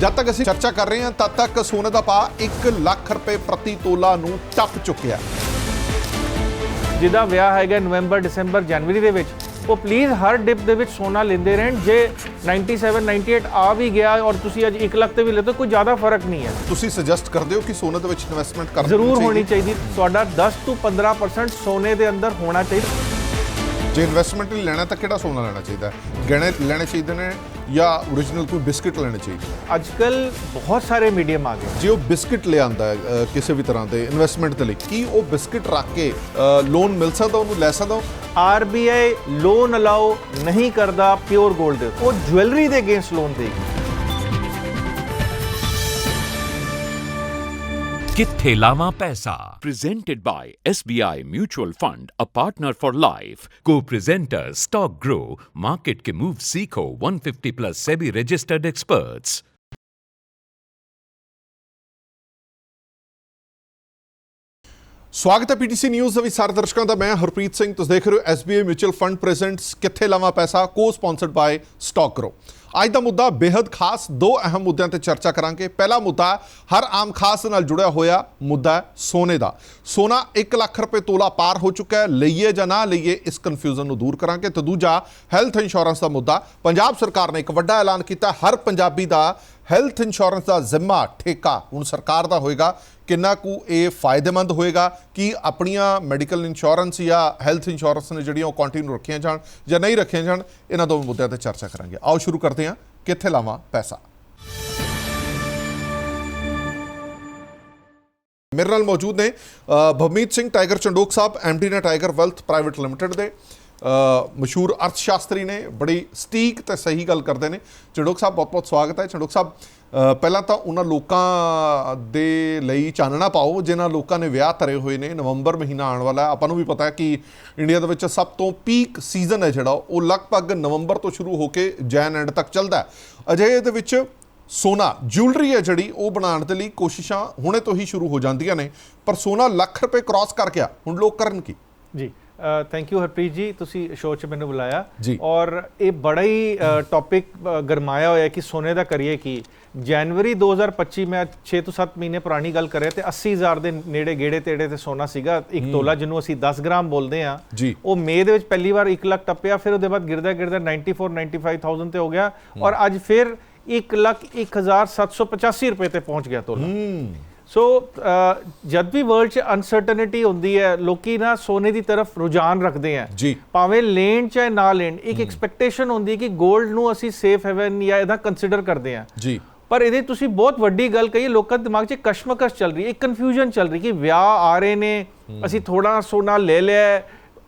ਜਦ ਤੱਕ ਅਸੀਂ ਚਰਚਾ ਕਰ ਰਹੇ ਹਾਂ ਤਦ ਤੱਕ ਸੋਨੇ ਦਾ ਭਾਅ 1 ਲੱਖ ਰੁਪਏ ਪ੍ਰਤੀ ਤੋਲਾ ਨੂੰ ਟੱਪ ਚੁੱਕਿਆ ਜਿਹਦਾ ਵਿਆਹ ਹੈਗਾ ਨਵੰਬਰ ਦਸੰਬਰ ਜਨਵਰੀ ਦੇ ਵਿੱਚ। ਉਹ ਪਲੀਜ਼ ਹਰ ਡਿਪ ਦੇ ਵਿੱਚ ਸੋਨਾ ਲੈਂਦੇ ਰਹਿਣ। ਜੇ 97 98 ਆ ਵੀ ਗਿਆ ਔਰ ਤੁਸੀਂ ਅੱਜ 1 ਲੱਖ ਤੇ ਵੀ ਲੈਤੇ ਕੋਈ ਜ਼ਿਆਦਾ ਫ਼ਰਕ ਨਹੀਂ ਹੈ। ਤੁਸੀਂ ਸੁਜੈਸਟ ਕਰਦੇ ਹੋ ਕਿ ਸੋਨੇ ਦੇ ਵਿੱਚ ਇਨਵੈਸਟਮੈਂਟ ਕਰਨੀ ਜ਼ਰੂਰ ਹੋਣੀ ਚਾਹੀਦੀ। ਤੁਹਾਡਾ 10 ਤੋਂ 15% ਸੋਨੇ ਦੇ ਅੰਦਰ ਹੋਣਾ ਚਾਹੀਦਾ। ਜੇ ਇਨਵੈਸਟਮੈਂਟ ਲਈ ਲੈਣਾ ਤਾਂ ਕਿਹੜਾ ਸੋਨਾ ਲੈਣਾ ਚਾਹੀਦਾ? ਗਹਿਣੇ ਲੈਣੇ ਚਾਹੀਦੇ ਨੇ ਜਾਂ ਓਰੀਜਨਲ ਕੋਈ ਬਿਸਕਟ ਲੈਣੇ ਚਾਹੀਦੇ ਅੱਜ ਕੱਲ ਬਹੁਤ ਸਾਰੇ ਮੀਡੀਅਮ ਆ ਗਏ ਜੇ ਉਹ ਬਿਸਕਟ ਲਿਆਂਦਾ ਹੈ ਕਿਸੇ ਵੀ ਤਰ੍ਹਾਂ ਦੇ ਇਨਵੈਸਟਮੈਂਟ ਦੇ ਲਈ ਕੀ ਉਹ ਬਿਸਕਟ ਰੱਖ ਕੇ ਲੋਨ ਮਿਲ ਸਕਦਾ ਉਹਨੂੰ ਲੈ ਸਕਦਾ? ਆਰਬੀਆਈ ਲੋਨ ਅਲਾਉ ਨਹੀਂ ਕਰਦਾ ਪਿਓਰ 골ਡ ਦੇ ਉਹ ਜੁਐਲਰੀ ਦੇ ਅਗੇਂਸਟ ਲੋਨ ਦੇਗੀ ਕਿੱਥੇ ਲਾਵਾਂ ਪੈਸਾ presented by SBI Mutual Fund a partner for life co-presenters stock grow market ke move seekho 150 plus SEBI registered experts ਸਵਾਗਤ ਹੈ ਪੀਟੀਸੀ ਨਿਊਜ਼ ਦੇ ਵਿੱਚ ਸਾਰੇ ਦਰਸ਼ਕਾਂ ਦਾ ਮੈਂ ਹਰਪ੍ਰੀਤ ਸਿੰਘ ਤੁਸੀਂ ਦੇਖ ਰਹੇ ਹੋ SBI ਮਿਊਚੁਅਲ ਫੰਡ ਪ੍ਰੈਜ਼ੈਂਟਸ ਕਿੱਥੇ ਲਾਵਾਂ ਪੈਸਾ ਕੋ ਸਪਾਂਸਰਡ ਬਾਈ ਸਟਾਕ ਕਰੋ ਅੱਜ ਦਾ ਮੁੱਦਾ ਬੇहद ਖਾਸ ਦੋ ਅਹਿਮ ਮੁੱਦਿਆਂ ਤੇ ਚਰਚਾ ਕਰਾਂਗੇ। ਪਹਿਲਾ ਮੁੱਦਾ ਹਰ ਆਮ ਖਾਸ ਨਾਲ ਜੁੜਿਆ ਹੋਇਆ ਮੁੱਦਾ ਸੋਨੇ ਦਾ। ਸੋਨਾ 1 ਲੱਖ ਰੁਪਏ ਤੋਲਾ ਪਾਰ ਹੋ ਚੁੱਕਾ ਹੈ। ਲਈਏ ਜਾਂ ਨਾ ਲਈਏ, ਇਸ ਕਨਫਿਊਜ਼ਨ ਨੂੰ ਦੂਰ ਕਰਾਂਗੇ। ਤੇ ਦੂਜਾ ਹੈਲਥ ਇੰਸ਼ੋਰੈਂਸ ਦਾ ਮੁੱਦਾ। ਪੰਜਾਬ ਸਰਕਾਰ ਨੇ ਇੱਕ ਵੱਡਾ ਐਲਾਨ ਕੀਤਾ। ਹਰ ਪੰਜਾਬੀ ਦਾ ਹੈਲਥ ਇੰਸ਼ੋਰੈਂਸ ਦਾ ਜ਼ਿੰਮਾ ਠੇਕਾ। ਹੁਣ ਸਰਕਾਰ ਦਾ ਹੋਏਗਾ ਕਿੰਨਾ ਕੁ ਇਹ ਫਾਇਦੇਮੰਦ ਹੋਏਗਾ? ਕਿ ਆਪਣੀਆਂ ਮੈਡੀਕਲ ਇੰਸ਼ੋਰੈਂਸ ਜਾਂ ਹੈਲਥ ਇੰਸ਼ੋਰੈਂਸ ਨੇ ਜਿਹੜੀਆਂ ਉਹ ਕੰਟੀਨਿਊ ਰੱਖੀਆਂ ਜਾਣ ਜਾਂ ਨਹੀਂ ਰੱਖੀਆਂ ਜਾਣ ਇਹਨਾਂ ਦੋਵੇਂ ਮੁੱਦਿਆਂ ਤੇ ਚਰਚਾ ਕਰਾਂਗੇ। ਆਓ ਸ਼ੁਰੂ ਕਰਦੇ ਹਾਂ। ਕਿੱਥੇ ਲਾਵਾਂ ਪੈਸਾ? ਮੇਰੇ ਨਾਲ ਮੌਜੂਦ ਨੇ ਅ, ਭਵਮੀਤ ਸਿੰਘ ਟਾਈਗਰ ਚੰਡੋਕ ਸਾਹਿਬ ਐਮਡੀ ਨੇ ਟਾਈਗਰ ਵੈਲਥ ਪ੍ਰਾਈਵੇਟ ਲਿਮਟਿਡ ਦੇ। ਮਸ਼ਹੂਰ ਅਰਥ ਸ਼ਾਸਤਰੀ ਨੇ ਬੜੀ ਸਟੀਕ ਤੇ ਸਹੀ ਗੱਲ ਕਰਦੇ ਨੇ। ਚੰਡੋਕ ਸਾਹਿਬ ਬਹੁਤ ਬਹੁਤ ਸਵਾਗਤ ਹੈ। ਚੰਡੋਕ ਸਾਹਿਬ ਪਹਿਲਾਂ ਤਾਂ ਉਹਨਾਂ ਲੋਕਾਂ ਦੇ ਲਈ ਚਾਨਣਾ ਪਾਓ, ਜਿਨ੍ਹਾਂ ਲੋਕਾਂ ਨੇ ਵਿਆਹ ਧਰੇ ਹੋਏ ਨੇ, ਨਵੰਬਰ ਮਹੀਨਾ ਆਉਣ ਵਾਲਾ ਹੈ। ਆਪਾਂ ਨੂੰ ਵੀ ਪਤਾ ਹੈ ਕਿ ਇੰਡੀਆ ਦੇ ਵਿੱਚ ਸਭ ਤੋਂ ਪੀਕ ਸੀਜ਼ਨ ਹੈ ਜਿਹੜਾ, ਉਹ ਲਗਭਗ ਨਵੰਬਰ ਤੋਂ ਸ਼ੁਰੂ ਹੋ ਕੇ ਜੈਨ ਐਂਡ ਤੱਕ ਚੱਲਦਾ ਹੈ। ਅਜਿਹੇ ਦੇ ਵਿੱਚ ਸੋਨਾ ਜੁਐਲਰੀ ਹੈ ਜਿਹੜੀ, ਉਹ ਬਣਾਉਣ ਦੇ ਲਈ ਕੋਸ਼ਿਸ਼ਾਂ ਹੁਣੇ ਤੋਂ ਹੀ ਸ਼ੁਰੂ ਹੋ ਜਾਂਦੀਆਂ ਨੇ। ਪਰ ਸੋਨਾ ਲੱਖ ਰੁਪਏ ਕ੍ਰਾਸ ਕਰ ਗਿਆ ਹੁਣ ਲੋਕ ਕਰਨ ਕੀ? ਜੀ। ਥੈਂਕ ਯੂ ਹਰਪ੍ਰੀਤ ਜੀ ਤੁਸੀਂ ਸ਼ੋਅ 'ਚ ਮੈਨੂੰ ਬੁਲਾਇਆ। ਔਰ ਇਹ ਬੜਾ ਹੀ ਟੌਪਿਕ ਗਰਮਾਇਆ ਹੋਇਆ ਕਿ ਸੋਨੇ ਦਾ ਕਰੀਏ ਕੀ। ਜਨਵਰੀ 2025 ਮੈਂ 6 ਤੋਂ 7 ਮਹੀਨੇ ਪੁਰਾਣੀ ਗੱਲ ਕਰ ਰਿਹਾ ਤੇ 80000 ਦੇ ਨੇੜੇ ਗੇੜੇ ਤੇੜੇ ਤੇ ਸੋਨਾ ਸੀਗਾ। ਇੱਕ ਤੋਲਾ ਜਿਹਨੂੰ ਅਸੀਂ 10 ਗ੍ਰਾਮ ਬੋਲਦੇ ਆ। ਉਹ ਮਈ ਦੇ ਵਿੱਚ ਪਹਿਲੀ ਵਾਰ 1 ਲੱਖ ਟੱਪਿਆ ਫਿਰ ਉਹਦੇ ਬਾਅਦ ਗਿਰਦਾ ਗਿਰਦਾ 94 95000 ਤੇ ਹੋ ਗਿਆ। ਔਰ ਅੱਜ ਫਿਰ 1 ਲੱਖ 1785 ਰੁਪਏ ਤੇ ਪਹੁੰਚ ਗਿਆ ਤੋਲਾ। ਸੋ ਜਦ ਵੀ ਵਰਲਡ 'ਚ ਅਨਸਰਟਨਿਟੀ ਹੁੰਦੀ ਹੈ ਲੋਕੀ ਨਾ ਸੋਨੇ ਦੀ ਤਰਫ ਰੁਝਾਨ ਰੱਖਦੇ ਆ ਜੀ। ਭਾਵੇਂ ਲੈਣ ਚਾਹੇ ਨਾ ਲੈਣ ਇੱਕ ਐਕਸਪੈਕਟੇਸ਼ਨ ਹੁੰਦੀ ਹੈ ਕਿ 골ਡ ਨੂੰ ਅਸੀਂ ਸੇਫ ਹੈਵਨ ਜਾਂ ਇਹਦਾ ਕੰਸੀਡਰ ਕਰਦੇ ਆ ਜੀ। ਪਰ ਇਹਦੇ ਤੁਸੀਂ ਬਹੁਤ ਵੱਡੀ ਗੱਲ ਕਹੀ ਲੋਕਾਂ ਦੇ ਦਿਮਾਗ 'ਚ ਕਸ਼ਮਕਸ਼ ਚੱਲ ਰਹੀ ਹੈ ਇੱਕ ਕਨਫਿਊਜ਼ਨ ਚੱਲ ਰਹੀ ਕਿ ਵਿਆਹ ਆ ਰਹੇ ਨੇ ਅਸੀਂ ਥੋੜਾ ਸੋਨਾ ਲੈ ਲਿਆ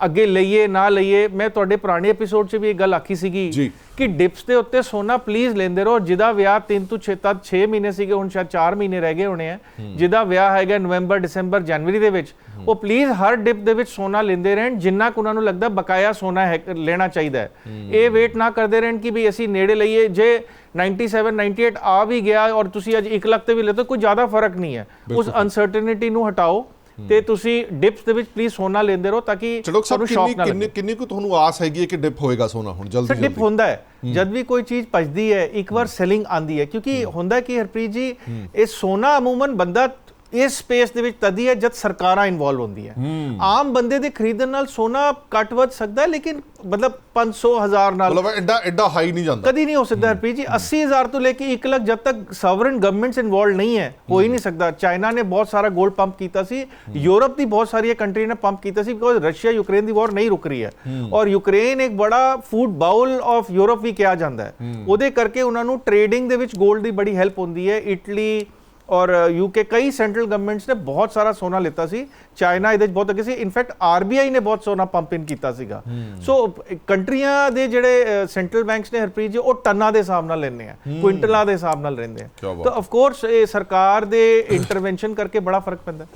ਅੱਗੇ ਲਈਏ ਨਾ ਲਈਏ ਮੈਂ ਤੁਹਾਡੇ ਪੁਰਾਣੇ ਐਪੀਸੋਡ 'ਚ ਵੀ ਇਹ ਗੱਲ ਆਖੀ ਸੀਗੀ। ਕਿ ਡਿਪਸ ਦੇ ਉੱਤੇ ਸੋਨਾ ਪਲੀਜ਼ ਲੈਂਦੇ ਰਹੋ ਜਿਹਦਾ ਵਿਆਹ 3 ਤੋਂ 6 ਤੱਕ 6 ਮਹੀਨੇ ਸੀਗੇ ਹੁਣ ਸ਼ਾਇਦ 4 ਮਹੀਨੇ ਰਹਿ ਗਏ ਹੋਣੇ ਆ। ਜਿਹਦਾ ਵਿਆਹ ਹੈਗਾ ਨਵੰਬਰ ਦਸੰਬਰ ਜਨਵਰੀ ਦੇ ਵਿੱਚ ਉਹ ਪਲੀਜ਼ ਹਰ ਡਿਪ ਦੇ ਵਿੱਚ ਸੋਨਾ ਲੈਂਦੇ ਰਹਿਣ ਜਿੰਨਾ ਕੁ ਉਹਨਾਂ ਨੂੰ ਲੱਗਦਾ ਬਕਾਇਆ ਸੋਨਾ ਹੈ ਲੈਣਾ ਚਾਹੀਦਾ ਹੈ। ਇਹ ਵੇਟ ਨਾ ਕਰਦੇ ਰਹਿਣ ਕਿ ਵੀ ਅਸੀਂ ਨੇੜੇ ਲਈਏ ਜੇ 97 98 ਆ ਵੀ ਗਿਆ ਔਰ ਤੁਸੀਂ ਅੱਜ 1 ਲੱਖ ਤੇ ਵੀ ਲੈਤੇ ਕੋਈ ਜ਼ਿਆਦਾ ਫ਼ਰਕ ਨਹੀਂ ਹੈ। ਉਸ ਅਨਸਰਟਨਿਟੀ ਨੂੰ ਹਟਾਓ। ਤੇ ਤੁਸੀਂ ਡਿਪਸ ਦੇ ਵਿੱਚ ਪਲੀਜ਼ ਸੋਨਾ ਲੈਂਦੇ ਰਹੋ ਤਾਂ ਕਿ ਤੁਹਾਨੂੰ ਕਿੰਨੀ ਸ਼ੌਕ ਨਾ ਕਿੰਨੀ ਕਿੰਨੀ ਕੁ ਤੁਹਾਨੂੰ ਆਸ ਹੈਗੀ ਹੈ ਕਿ ਡਿਪ ਹੋਏਗਾ ਸੋਨਾ ਹੁਣ ਜਲਦੀ ਡਿਪ ਹੁੰਦਾ ਹੈ। ਜਦ ਵੀ ਕੋਈ ਚੀਜ਼ ਭਜਦੀ ਹੈ ਇੱਕ ਵਾਰ ਸੈਲਿੰਗ ਆਂਦੀ ਹੈ ਕਿਉਂਕਿ ਹੁੰਦਾ ਕਿ ਹਰਪ੍ਰੀਤ ਜੀ ਇਹ ਸੋਨਾ ਅਮੂਮਨ ਬੰਦਾ ਇਸ ਸਪੇਸ ਦੇ ਵਿੱਚ ਤਦੀ ਹੈ ਜਦ ਸਰਕਾਰਾਂ ਇਨਵੋਲਵ ਹੁੰਦੀਆਂ ਆਮ ਬੰਦੇ ਦੇ ਖਰੀਦਣ ਨਾਲ ਸੋਨਾ ਘੱਟ ਵੱਧ ਸਕਦਾ ਹੈ ਲੇਕਿਨ ਮਤਲਬ 500 ਹਜ਼ਾਰ ਨਾਲ ਮਤਲਬ ਐਡਾ ਐਡਾ ਹਾਈ ਨਹੀਂ ਜਾਂਦਾ। ਕਦੀ ਨਹੀਂ ਹੋ ਸਕਦਾ ਹਰਪ੍ਰੀਤ ਜੀ। 80000 ਤੋਂ ਲੈ ਕੇ 1 ਲੱਖ ਜਦ ਤੱਕ ਸਵਰਨ ਗਵਰਨਮੈਂਟਸ ਇਨਵੋਲਵ ਨਹੀਂ ਹੈ ਹੋ ਹੀ। ਨਹੀਂ ਸਕਦਾ। ਚਾਈਨਾ ਨੇ ਬਹੁਤ ਸਾਰਾ 골ਡ ਪੰਪ ਕੀਤਾ ਸੀ। ਯੂਰਪ ਦੀ ਬਹੁਤ ਸਾਰੀਆਂ ਕੰਟਰੀ ਨੇ ਪੰਪ ਕੀਤਾ ਸੀ ਬਿਕੋਜ਼ ਰਸ਼ੀਆ ਯੂਕਰੇਨ ਦੀ ਵਾਰ ਨਹੀਂ ਰੁਕ ਰਹੀ ਹੈ। ਔਰ ਯੂਕਰੇਨ ਇੱਕ ਬੜਾ ਫੂਡ ਬਾਉਲ ਆਫ ਯੂਰਪ ਵੀ ਕਿਹਾ ਜਾਂਦਾ ਹੈ। ਉਹਦੇ ਕਰਕੇ ਉਹਨਾਂ ਨੂੰ ਟ੍ਰੇਡਿੰਗ ਦੇ ਵਿੱਚ 골ਡ ਦੀ ਬੜੀ ਹੈਲਪ ਹੁੰਦੀ ਹੈ। ਇਟਲੀ ਔਰ ਯੂਕੇ ਕਈ ਸੈਂਟਰਲ ਗਵਰਨਮੈਂਟਸ ਨੇ ਬਹੁਤ ਸਾਰਾ ਸੋਨਾ ਲਿੱਤਾ ਸੀ। ਚਾਈਨਾ ਇਹਦੇ ਵਿੱਚ ਬਹੁਤ ਅੱਗੇ ਸੀ। ਇਨਫੈਕਟ ਆਰਬੀਆਈ ਨੇ ਬਹੁਤ ਸੋਨਾ ਪੰਪ ਇਨ ਕੀਤਾ ਸੀਗਾ। ਸੋ ਕੰਟਰੀਆਂ ਦੇ ਜਿਹੜੇ ਸੈਂਟਰਲ ਬੈਂਕਸ ਨੇ ਹਰਪ੍ਰੀਤ ਜੀ ਉਹ ਟਨਾਂ ਦੇ ਹਿਸਾਬ ਨਾਲ ਲੈਂਦੇ ਆ। ਕੁਇੰਟਲਾਂ ਦੇ ਹਿਸਾਬ ਨਾਲ ਲੈਂਦੇ ਆ। ਤਾਂ ਆਫ ਕੋਰਸ ਇਹ ਸਰਕਾਰ ਦੇ ਇੰਟਰਵੈਂਸ਼ਨ ਕਰਕੇ ਬੜਾ ਫ਼ਰਕ ਪੈਂਦਾ।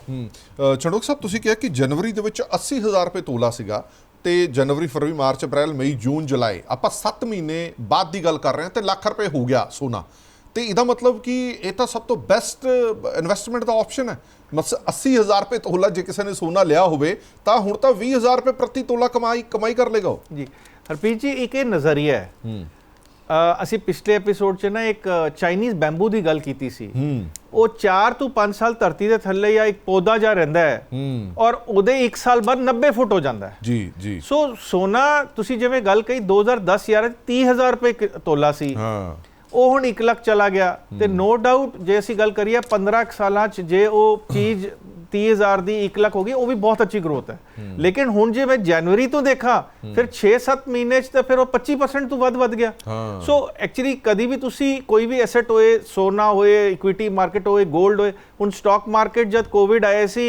ਚੜੋਕ ਸਾਹਿਬ ਤੁਸੀਂ ਕਿਹਾ ਕਿ ਜਨਵਰੀ ਦੇ ਵਿੱਚ 80000 ਰੁਪਏ ਤੋਲਾ ਸੀਗਾ ਤੇ ਜਨਵਰੀ ਫਰਵਰੀ ਮਾਰਚ ਅਪ੍ਰੈਲ ਮਈ ਜੂਨ ਜੁਲਾਈ ਆਪਾਂ 7 ਮਹੀਨੇ ਬਾਅਦ ਦੀ ਗੱਲ ਕਰ ਰਹੇ ਹਾਂ ਤੇ ਲੱਖ ਰੁਪਏ ਹੋ ਗਿਆ ਸੋਨਾ। ਤੇ ਇਹਦਾ ਮਤਲਬ ਕਿ ਇਹ ਤਾਂ ਸਭ ਤੋਂ ਬੈਸਟ ਇਨਵੈਸਟਮੈਂਟ ਦਾ ਆਪਸ਼ਨ ਹੈ। ਮਸ 80000 ਰੁਪਏ ਤੋਲਾ ਜੇ ਕਿਸੇ ਨੇ ਸੋਨਾ ਲਿਆ ਹੋਵੇ ਤਾਂ ਹੁਣ ਤਾਂ 20000 ਰੁਪਏ ਪ੍ਰਤੀ ਤੋਲਾ ਕਮਾਈ ਕਮਾਈ ਕਰ ਲੇਗਾ ਉਹ। ਜੀ। ਹਰਪ੍ਰੀਤ ਜੀ ਇੱਕ ਇਹ ਨਜ਼ਰੀਆ ਹੈ। ਅ, ਅਸੀਂ ਪਿਛਲੇ ਐਪੀਸੋਡ 'ਚ ਨਾ ਇੱਕ ਚਾਈਨੀਜ਼ ਬੈਂਬੂ ਦੀ ਗੱਲ ਕੀਤੀ ਸੀ। ਉਹ 4 ਤੋਂ 5 ਸਾਲ ਧਰਤੀ ਦੇ ਥੱਲੇ ਜਾਂ ਇੱਕ ਪੌਦਾ ਜਾ ਰਹਿੰਦਾ ਹੈ ਔਰ ਉਹਦੇ 1 ਸਾਲ ਬਾਅਦ 90 ਫੁੱਟ ਹੋ ਜਾਂਦਾ ਹੈ। ਜੀ ਜੀ। ਸੋ ਸੋਨਾ ਤੁਸੀਂ ਜਿਵੇਂ ਗੱਲ ਕਹੀ 2010 11 30000 ਰੁਪਏ ਤੋਲਾ ਸੀ। ਹਾਂ। ਉਹ ਹੁਣ 1 ਲੱਖ ਚਲਾ ਗਿਆ। ਤੇ ਨੋ ਡਾਊਟ ਜੇ ਅਸੀਂ ਗੱਲ ਕਰੀਏ 15 ਕੁ ਸਾਲਾਂ ਚ ਜੇ ਉਹ ਚੀਜ਼ 30000 ਦੀ 1 ਲੱਖ ਹੋ ਗਈ ਉਹ ਵੀ ਬਹੁਤ ਅੱਛੀ ਗਰੋਥ ਹੈ। ਲੇਕਿਨ ਹੁਣ ਜੇ ਮੈਂ ਜਨਵਰੀ ਤੋਂ ਦੇਖਾਂ ਫਿਰ 6-7 ਮਹੀਨੇ ਚ ਤਾਂ ਫਿਰ ਉਹ 25% ਤੋਂ ਵੱਧ ਵੱਧ ਗਿਆ। ਸੋ ਐਕਚੁਅਲੀ ਕਦੀ ਵੀ ਤੁਸੀਂ ਕੋਈ ਵੀ ਐਸੈਟ ਹੋਏ ਸੋਨਾ ਹੋਏ ਇਕੁਇਟੀ ਮਾਰਕੀਟ ਹੋਏ 골ਡ ਹੋਏ ਹੁਣ ਸਟਾਕ ਮਾਰਕੀਟ ਜਦ ਕੋਵਿਡ ਆਇਆ ਸੀ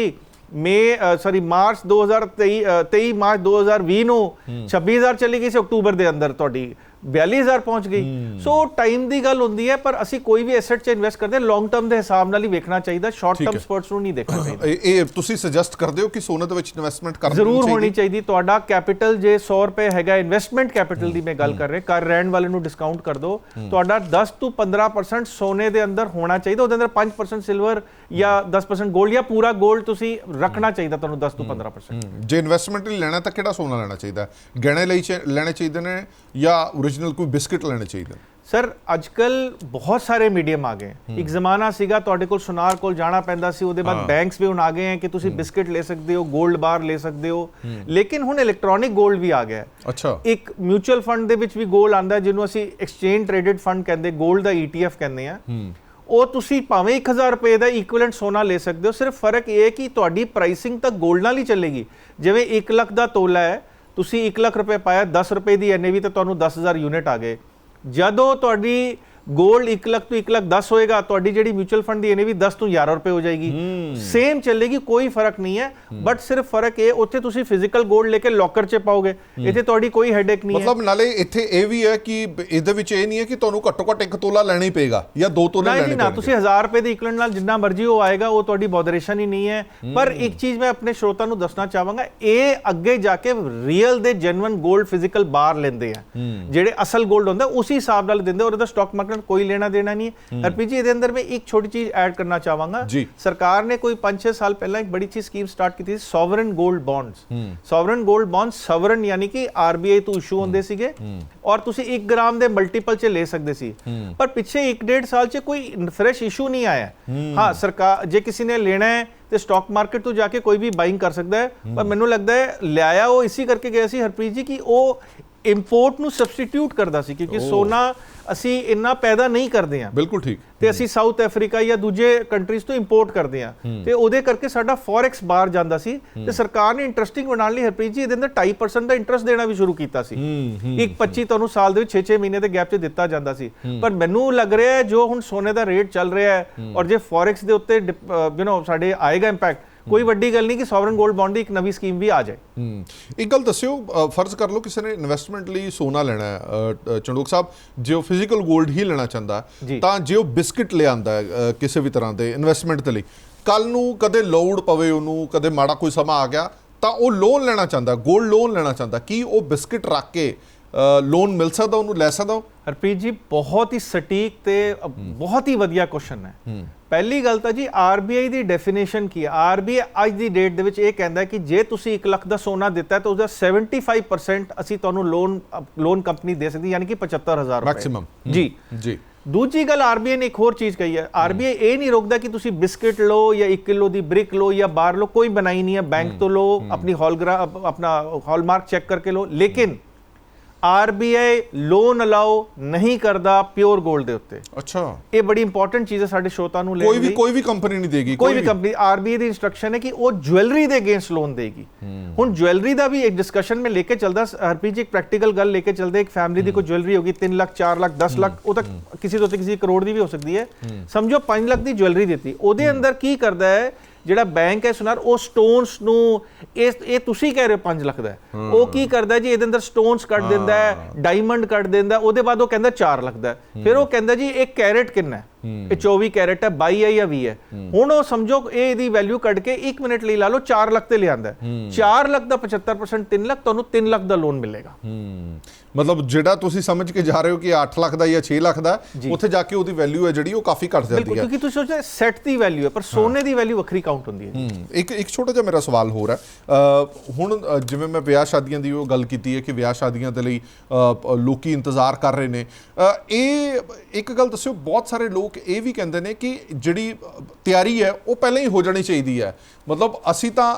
ਮਈ ਸੌਰੀ ਮਾਰਚ 2023 ਅ, 23 ਮਾਰਚ 2020 ਨੂੰ 26000 ਚਲੀ ਗਈ ਸੀ ਅਕਤੂਬਰ ਦੇ ਅੰਦਰ ਤੁਹਾਡੀ 42000 ਪਹੁੰਚ ਗਈ। ਸੋ ਟਾਈਮ ਦੀ ਗੱਲ ਹੁੰਦੀ ਹੈ ਪਰ ਅਸੀਂ ਕੋਈ ਵੀ ਐਸੈਟ 'ਚ ਇਨਵੈਸਟ ਕਰਦੇ ਲੌਂਗ ਟਰਮ ਦੇ ਹਿਸਾਬ ਨਾਲ ਹੀ ਵੇਖਣਾ ਚਾਹੀਦਾ ਸ਼ਾਰਟ ਟਰਮ। ਸਪੋਰਟਸ ਨੂੰ ਨਹੀਂ ਦੇਖਣਾ ਚਾਹੀਦਾ। ਇਹ ਤੁਸੀਂ ਸੁਜੈਸਟ ਕਰਦੇ ਹੋ ਕਿ ਸੋਨੇ ਦੇ ਵਿੱਚ ਇਨਵੈਸਟਮੈਂਟ ਕਰਨੀ ਜ਼ਰੂਰ ਹੋਣੀ ਚਾਹੀਦੀ? ਚਾਹੀਦੀ ਤੁਹਾਡਾ ਕੈਪੀਟਲ ਜੇ 100 ਰੁਪਏ ਹੈਗਾ ਇਨਵੈਸਟਮੈਂਟ ਕੈਪੀਟਲ ਦੀ ਮੈਂ ਗੱਲ ਕਰ ਰਿਹਾ ਘਰ ਰਹਿਣ ਵਾਲੇ ਨੂੰ ਡਿਸਕਾਊਂਟ ਕਰ ਦਿਓ ਤੁਹਾਡਾ 10 ਤੋਂ 15% ਸੋਨੇ ਦੇ ਅੰਦਰ ਹੋਣਾ ਚਾਹੀਦਾ ਉਹਦੇ ਅੰਦਰ 5% ਸਿਲਵਰ ਜਾਂ 10% 골ਡ ਜਾਂ ਪੂਰਾ 골ਡ ਤੁਸੀਂ ਰੱਖਣਾ ਚਾਹੀਦਾ ਤੁਹਾਨੂੰ 10 ਤੋਂ 15% ਹਮ, ਜੇ ਇਨਵੈਸਟਮੈਂਟ ਲਈ ਲੈਣਾ ਤਾਂ ਕਿਹੜਾ ਸੋਨਾ ਲੈਣਾ ਚਾਹੀਦਾ? ਗਹਿਣੇ ਲਈ ਲੈਣੇ ਚਾਹੀਦੇ ਨੇ ਜਾਂ ओरिजिनल ਕੋਈ ਬਿਸਕਟ ਲੈਣਾ ਚਾਹੀਦਾ ਸਰ ਅੱਜ ਕੱਲ ਬਹੁਤ ਸਾਰੇ ਮੀਡੀਅਮ ਆ ਗਏ। ਇੱਕ ਜ਼ਮਾਨਾ ਸੀਗਾ ਤੁਹਾਡੇ ਕੋਲ ਸੁਨਾਰ ਕੋਲ ਜਾਣਾ ਪੈਂਦਾ ਸੀ ਉਹਦੇ ਬਾਅਦ ਬੈਂਕਸ ਵੀ ਹੁਣ ਆ ਗਏ ਹੈ ਕਿ ਤੁਸੀਂ ਬਿਸਕਟ ਲੈ ਸਕਦੇ ਹੋ 골ਡ ਬਾਰ ਲੈ ਸਕਦੇ ਹੋ। ਲੇਕਿਨ ਹੁਣ ਇਲੈਕਟ੍ਰੋਨਿਕ 골ਡ ਵੀ ਆ ਗਿਆ ਅੱਛਾ। ਇੱਕ ਮਿਊਚੁਅਲ ਫੰਡ ਦੇ ਵਿੱਚ ਵੀ 골ਡ ਆਂਦਾ ਜਿਹਨੂੰ ਅਸੀਂ ਐਕਸਚੇਂਜ ਟ੍ਰੇਡਡ ਫੰਡ ਕਹਿੰਦੇ 골ਡ ਦਾ ETF ਕਹਿੰਦੇ ਆ ਉਹ ਤੁਸੀਂ ਭਾਵੇਂ 1000 ਰੁਪਏ ਦਾ ਇਕੁਇਵਲੈਂਟ ਸੋਨਾ ਲੈ ਸਕਦੇ ਹੋ ਸਿਰਫ ਫ਼ਰਕ ਇਹ ਹੈ ਕਿ ਤੁਹਾਡੀ ਪ੍ਰਾਈਸਿੰਗ ਤਾਂ 골ਡ ਨਾਲ ਹੀ ਚੱਲੇਗੀ। ਜਿਵੇਂ 1 ਲੱਖ ਦਾ ਤੋਲਾ ਹੈ ਤੁਸੀਂ 1 ਲੱਖ ਰੁਪਏ ਪਾਇਆ 10 ਰੁਪਏ ਦੀ NAV ਤੇ ਤੁਹਾਨੂੰ 10000 ਯੂਨਿਟ ਆ ਗਏ। ਜਦੋਂ ਤੁਹਾਡੀ ਗੋਲਡ 1 ਲੱਖ ਤੋਂ 1 ਲੱਖ 10 ਹੋਏਗਾ ਤੁਹਾਡੀ ਜਿਹੜੀ ਮਿਊਚੁਅਲ ਫੰਡ ਦੀ ਇਹਨੇ 10 ਤੋਂ 11 ਰੁਪਏ ਹੋ ਜਾਏਗੀ। ਸੇਮ ਚੱਲੇਗੀ ਕੋਈ ਫ਼ਰਕ ਨਹੀਂ ਹੈ। ਬਟ ਸਿਰਫ ਫ਼ਰਕ ਇਹ ਉੱਥੇ ਤੁਸੀਂ ਫਿਜ਼ੀਕਲ ਗੋਲਡ ਲੈ ਕੇ ਲੋਕਰ 'ਚ ਪਾਓਗੇ। ਇੱਥੇ ਤੁਹਾਡੀ ਕੋਈ ਹੈਡੇਕ ਨਹੀਂ ਮਤਲਬ ਨਾਲੇ ਇੱਥੇ ਇਹ ਵੀ ਹੈ ਕਿ ਇਹਦੇ ਵਿੱਚ ਇਹ ਨਹੀਂ ਹੈ ਕਿ ਤੁਹਾਨੂੰ ਘੱਟੋ ਘੱਟ 1 ਤੋਲਾ ਲੈਣਾ ਪਏਗਾ ਜਾਂ 2 ਤੋਲੇ ਲੈਣੇ ਪੈਣਗੇ ਨਹੀਂ ਨਾ ਤੁਸੀਂ 1000 ਰੁਪਏ ਦੀ ਇਕਵਲੈਂਟ ਨਾਲ ਜਿੰਨਾ ਮਰਜ਼ੀ ਉਹ ਆਏਗਾ ਉਹ ਤੁਹਾਡੀ ਬੋਦਰੇਸ਼ਨ ਹੀ ਨਹੀਂ ਹੈ। ਪਰ ਇੱਕ ਚੀਜ਼ ਮੈਂ ਆਪਣੇ ਸਰੋਤਾ ਨੂੰ ਦੱਸਣਾ ਚਾਹਾਂਗਾ ਇਹ ਅੱਗੇ ਜਾ ਕੇ ਰੀਅਲ ਦੇ ਜੈਨੂਇਨ ਗੋਲਡ ਫਿਜ਼ੀਕਲ ਬਾਹਰ ਲੈਂਦੇ ਆ। ਜਿਹੜੇ ਅਸਲ ਗੋਲਡ ਹੁੰਦਾ ਉਸੇ ਹਿਸਾਬ ਨਾਲ ਦਿੰਦੇ ਔਰ ਇਹਦਾ ਸਟਾਕ ਮਾਰਕੀਟ ਨਾਲ ਕੋਈ ਲੈਣਾ ਦੇਣਾ ਨਹੀਂ ਹੈ। ਹਰਪ੍ਰੀਤ ਜੀ ਇਹਦੇ ਅੰਦਰ ਮੈਂ ਇੱਕ ਛੋਟੀ ਚੀਜ਼ ਐਡ ਕਰਨਾ ਚਾਹਾਂਗਾ। ਸਰਕਾਰ ਨੇ ਕੋਈ 5-6 ਸਾਲ ਪਹਿਲਾਂ ਇੱਕ ਬੜੀ ਅੱਛੀ ਸਕੀਮ ਸਟਾਰਟ ਕੀਤੀ ਸੀ ਸੋਵਰਨ 골ਡ ਬੌਂਡਸ ਸੋਵਰਨ 골ਡ ਬੌਂਡਸ ਸਵਰਨ ਯਾਨੀ ਕਿ ਆਰਬੀਆਈ ਤੋਂ ਇਸ਼ੂ ਹੁੰਦੇ ਸੀਗੇ। ਔਰ ਤੁਸੀਂ 1 ਗ੍ਰਾਮ ਦੇ ਮਲਟੀਪਲ ਚ ਲੈ ਸਕਦੇ ਸੀ। ਪਰ ਪਿੱਛੇ 1.5 ਸਾਲ ਚ ਕੋਈ ਫਰੈਸ਼ ਇਸ਼ੂ ਨਹੀਂ ਆਇਆ। ਹਾਂ। ਸਰਕਾਰ ਜੇ ਕਿਸੇ ਨੇ ਲੈਣਾ ਹੈ ਤੇ ਸਟਾਕ ਮਾਰਕੀਟ ਤੋਂ ਜਾ ਕੇ ਕੋਈ ਵੀ ਬਾਇੰਗ ਕਰ ਸਕਦਾ ਹੈ। ਪਰ ਮੈਨੂੰ ਲੱਗਦਾ ਹੈ ਲਿਆਇਆ ਉਹ ਇਸੇ ਕਰਕੇ ਗਿਆ ਸੀ ਹਰਪ੍ਰੀਤ ਜੀ ਕਿ ਉਹ ਇੰਪੋਰਟ ਨੂੰ ਸਬਸਟੀਟਿਊਟ ਕਰਦਾ ਸੀ ਕਿਉਂਕਿ ਸੋਨਾ ਅਸੀਂ ਇੰਨਾ ਪੈਦਾ ਨਹੀਂ ਕਰਦੇ ਹਾਂ। ਬਿਲਕੁਲ ਠੀਕ। ਤੇ ਅਸੀਂ ਸਾਊਥ ਅਫਰੀਕਾ ਜਾਂ ਦੂਜੇ ਕੰਟਰੀਜ਼ ਤੋਂ ਇੰਪੋਰਟ ਕਰਦੇ ਆ ਤੇ ਉਹਦੇ ਕਰਕੇ ਸਾਡਾ ਫੋਰੈਕਸ ਬਾਹਰ ਜਾਂਦਾ ਸੀ। ਤੇ ਸਰਕਾਰ ਨੇ ਇੰਟਰਸਟਿੰਗ ਬਣਾਉਣ ਲਈ ਹਰਪ੍ਰੀਤ ਜੀ ਇਹਦੇ ਅੰਦਰ 2.5% ਦਾ ਇੰਟਰਸਟ ਦੇਣਾ ਵੀ ਸ਼ੁਰੂ ਕੀਤਾ ਸੀ। ਇੱਕ 25 ਤੁਹਾਨੂੰ ਸਾਲ ਦੇ ਵਿੱਚ 6-6 ਮਹੀਨੇ ਦੇ ਗੈਪ 'ਚ ਦਿੱਤਾ ਜਾਂਦਾ ਸੀ। ਪਰ ਮੈਨੂੰ ਲੱਗ ਰਿਹਾ ਹੈ ਜੋ ਹੁਣ ਸੋਨੇ ਦਾ ਰੇਟ ਚੱਲ ਰਿਹਾ ਹੈ ਔਰ ਜੇ ਫੋਰੈਕਸ ਦੇ ਉੱਤੇ ਯੂ نو ਸਾਡੇ ਆਏਗਾ ਇੰਪੈਕਟ ਕੋਈ ਵੱਡੀ ਗੱਲ ਨਹੀਂ ਕਿ ਸੋਵਰਨ 골ਡ ਬੌਂਡ ਦੀ ਇੱਕ ਨਵੀਂ ਸਕੀਮ ਵੀ ਆ ਜਾਏ। ਇੱਕ ਗੱਲ ਦੱਸਿਓ ਫਰਜ਼ ਕਰ ਲਓ ਕਿਸੇ ਨੇ ਇਨਵੈਸਟਮੈਂਟ ਲਈ ਸੋਨਾ ਲੈਣਾ ਹੈ। ਚੰਡੂਕ ਸਾਹਿਬ ਜੇ ਉਹ ਫਿਜ਼ੀਕਲ ਗੋਲਡ ਹੀ ਲੈਣਾ ਚਾਹੁੰਦਾ ਤਾਂ ਜੇ ਉਹ ਬਿਸਕਟ ਲਿਆਂਦਾ ਕਿਸੇ ਵੀ ਤਰ੍ਹਾਂ ਦੇ ਇਨਵੈਸਟਮੈਂਟ ਦੇ ਲਈ ਕੱਲ ਨੂੰ ਕਦੇ ਲੋਡ ਪਵੇ ਉਹਨੂੰ ਕਦੇ ਮਾੜਾ ਕੋਈ ਸਮਾਂ ਆ ਗਿਆ ਤਾਂ ਉਹ ਲੋਨ ਲੈਣਾ ਚਾਹੁੰਦਾ ਗੋਲਡ ਲੋਨ ਲੈਣਾ ਚਾਹੁੰਦਾ ਕੀ ਉਹ ਬਿਸਕਟ ਰੱਖ ਕੇ ਲੋਨ ਮਿਲ ਸਕਦਾ ਉਹਨੂੰ ਲੈ ਸਕਦਾ ਉਹ? ਹਰਪ੍ਰੀਤ ਜੀ ਬਹੁਤ ਹੀ ਸਟੀਕ ਤੇ ਬਹੁਤ ਹੀ ਵਧੀਆ ਕੁਐਸਚਨ ਹੈ। ਪਹਿਲੀ ਗੱਲ ਤਾਂ ਜੀ ਆਰਬੀਆਈ ਦੀ ਡੈਫੀਨੇਸ਼ਨ ਕੀ ਹੈ? ਆਰਬੀਆਈ ਅੱਜ ਦੀ ਡੇਟ ਦੇ ਵਿੱਚ ਇਹ ਕਹਿੰਦਾ ਕਿ ਜੇ ਤੁਸੀਂ 1 ਲੱਖ ਦਾ ਸੋਨਾ ਦਿੱਤਾ ਤਾਂ ਉਹਦਾ 75% ਅਸੀਂ ਤੁਹਾਨੂੰ ਲੋਨ ਲੋਨ ਕੰਪਨੀ ਦੇ ਸਕਦੀ ਯਾਨੀ ਕਿ 75000 ਰੁਪਏ। Maximum. ਜੀ। ਜੀ। ਦੂਜੀ ਗੱਲ ਆਰਬੀਆਈ ਨੇ ਇੱਕ ਹੋਰ ਚੀਜ਼ ਕਹੀ ਹੈ। ਆਰਬੀਆਈ ਇਹ ਨਹੀਂ ਰੋਕਦਾ ਕਿ ਤੁਸੀਂ ਬਿਸਕਟ ਲਓ ਜਾਂ 1 ਕਿਲੋ ਦੀ ਬ੍ਰਿਕ ਲਓ ਜਾਂ ਬਾਹਰ ਲਓ ਕੋਈ ਬਣਾਈ ਨਹੀਂ ਹੈ। ਬੈਂਕ ਤੋਂ ਲਓ ਆਪਣੀ ਹੌਲਗ੍ਰਾ ਆਪਣਾ ਹਾਲਮਾਰਕ ਚੈੱਕ ਕਰਕੇ ਲਓ। ਲੇਕਿਨ ਆਰਬੀਆਈ ਲੋਨ ਅਲਾਉ ਨਹੀਂ ਕਰਦਾ ਪਿਓਰ 골ਡ ਦੇ ਉੱਤੇ। ਅੱਛਾ। ਇਹ ਬੜੀ ਇੰਪੋਰਟੈਂਟ ਚੀਜ਼ ਹੈ ਸਾਡੇ ਸ਼ੋਤਾ ਨੂੰ ਲੈਣ ਕੋਈ ਵੀ। ਕੋਈ ਵੀ ਕੰਪਨੀ ਨਹੀਂ ਦੇਗੀ ਕੋਈ ਵੀ ਕੰਪਨੀ ਆਰਬੀਆਈ ਦੀ ਇਨਸਟਰਕਸ਼ਨ ਹੈ ਕਿ ਉਹ ਜੁਐਲਰੀ ਦੇ ਅਗੇਂਸਟ ਲੋਨ ਦੇਗੀ। ਹੁਣ ਜੁਐਲਰੀ ਦਾ ਵੀ ਇੱਕ ਡਿਸਕਸ਼ਨ ਮੈਂ ਲੈ ਕੇ ਚੱਲਦਾ ਹਰਪ੍ਰੀਤ ਜੀ ਇੱਕ ਪ੍ਰੈਕਟੀਕਲ ਗੱਲ ਲੈ ਕੇ ਚੱਲਦੇ ਇੱਕ ਫੈਮਿਲੀ ਦੀ ਕੋਈ ਜੁਐਲਰੀ ਹੋਗੀ 3 ਲੱਖ 4 ਲੱਖ 10 ਲੱਖ ਉਹ ਤਾਂ ਕਿਸੇ ਤੋਂ ਤੇ ਕਿਸੇ ਕਰੋੜ ਦੀ ਵੀ ਹੋ ਸਕਦੀ ਹੈ। ਸਮਝੋ 5 ਲੱਖ ਦੀ ਜੁਐਲਰੀ ਦਿੱਤੀ। ਉਹਦੇ ਅੰਦਰ ਕੀ ਕਰਦਾ ਹੈ? ਜਿਹੜਾ ਬੈਂਕ ਹੈ ਸੁਨਾਰ ਉਹ ਸਟੋਨਸ ਨੂੰ ਇਹ ਇਹ ਤੁਸੀਂ ਕਹਿ ਰਹੇ ਹੋ 5 ਲੱਖ ਦਾ। ਉਹ ਕੀ ਕਰਦਾ ਜੀ? ਇਹਦੇ ਅੰਦਰ ਸਟੋਨਸ ਕੱਢ ਦਿੰਦਾ ਹੈ ਡਾਇਮੰਡ ਕੱਢ ਦਿੰਦਾ ਉਹਦੇ ਬਾਅਦ ਉਹ ਕਹਿੰਦਾ 4 ਲੱਖ ਦਾ। ਫਿਰ ਉਹ ਕਹਿੰਦਾ ਜੀ ਇੱਕ ਕੈਰੇਟ ਕਿੰਨਾ ਹੈ? ਇਹ 24 ਕੈਰਟ ਹੈ 22 ਹੈ ਜਾਂ 20 ਹੈ? ਹੁਣ ਉਹ ਸਮਝੋ ਇਹ ਇਹਦੀ ਵੈਲਿਊ ਕੱਢ ਕੇ 1 ਮਿੰਟ ਲਈ ਲਾ ਲਓ 4 ਲੱਖ ਤੇ ਲਿਆਂਦਾ ਹੈ। 4 ਲੱਖ ਦਾ 75% 3 ਲੱਖ ਤੁਹਾਨੂੰ 3 ਲੱਖ ਦਾ ਲੋਨ ਮਿਲੇਗਾ। ਮਤਲਬ ਜਿਹੜਾ ਤੁਸੀਂ ਸਮਝ ਕੇ ਜਾ ਰਹੇ ਹੋ ਕਿ 8 ਲੱਖ ਦਾ ਜਾਂ 6 ਲੱਖ ਦਾ ਉੱਥੇ ਜਾ ਕੇ ਉਹਦੀ ਵੈਲਿਊ ਹੈ ਜਿਹੜੀ ਉਹ ਕਾਫੀ ਘਟ ਜਾਂਦੀ ਹੈ। ਕਿਉਂਕਿ ਤੁਸੀਂ ਸੋਚਦੇ ਸੈੱਟ ਦੀ ਵੈਲਿਊ ਹੈ ਪਰ ਸੋਨੇ ਦੀ ਵੈਲਿਊ ਵੱਖਰੀ ਕਾਊਂਟ ਹੁੰਦੀ ਹੈ ਇੱਕ ਇੱਕ ਛੋਟਾ ਜਿਹਾ ਮੇਰਾ ਸਵਾਲ ਹੋਰ ਹੈ। ਹੁਣ ਜਿਵੇਂ ਮੈਂ ਵਿਆਹ ਸ਼ਾਦੀਆਂ ਦੀ ਉਹ ਗੱਲ ਕੀਤੀ ਹੈ ਕਿ ਵਿਆਹ ਸ਼ਾਦੀਆਂ ਦੇ ਲਈ ਲੋਕੀ ਇੰਤਜ਼ਾਰ ਕਰ ਰਹੇ ਨੇ। ਇਹ ਇੱਕ ਗੱਲ ਦੱਸਿਓ ਬਹੁਤ ਸਾਰੇ ਲੋਕ ਲੋਕ ਇਹ ਵੀ ਕਹਿੰਦੇ ਨੇ ਕਿ ਜਿਹੜੀ ਤਿਆਰੀ ਹੈ, ਉਹ ਪਹਿਲਾਂ ਹੀ ਹੋ ਜਾਣੀ ਚਾਹੀਦੀ ਹੈ। ਮਤਲਬ ਅਸੀਂ ਤਾਂ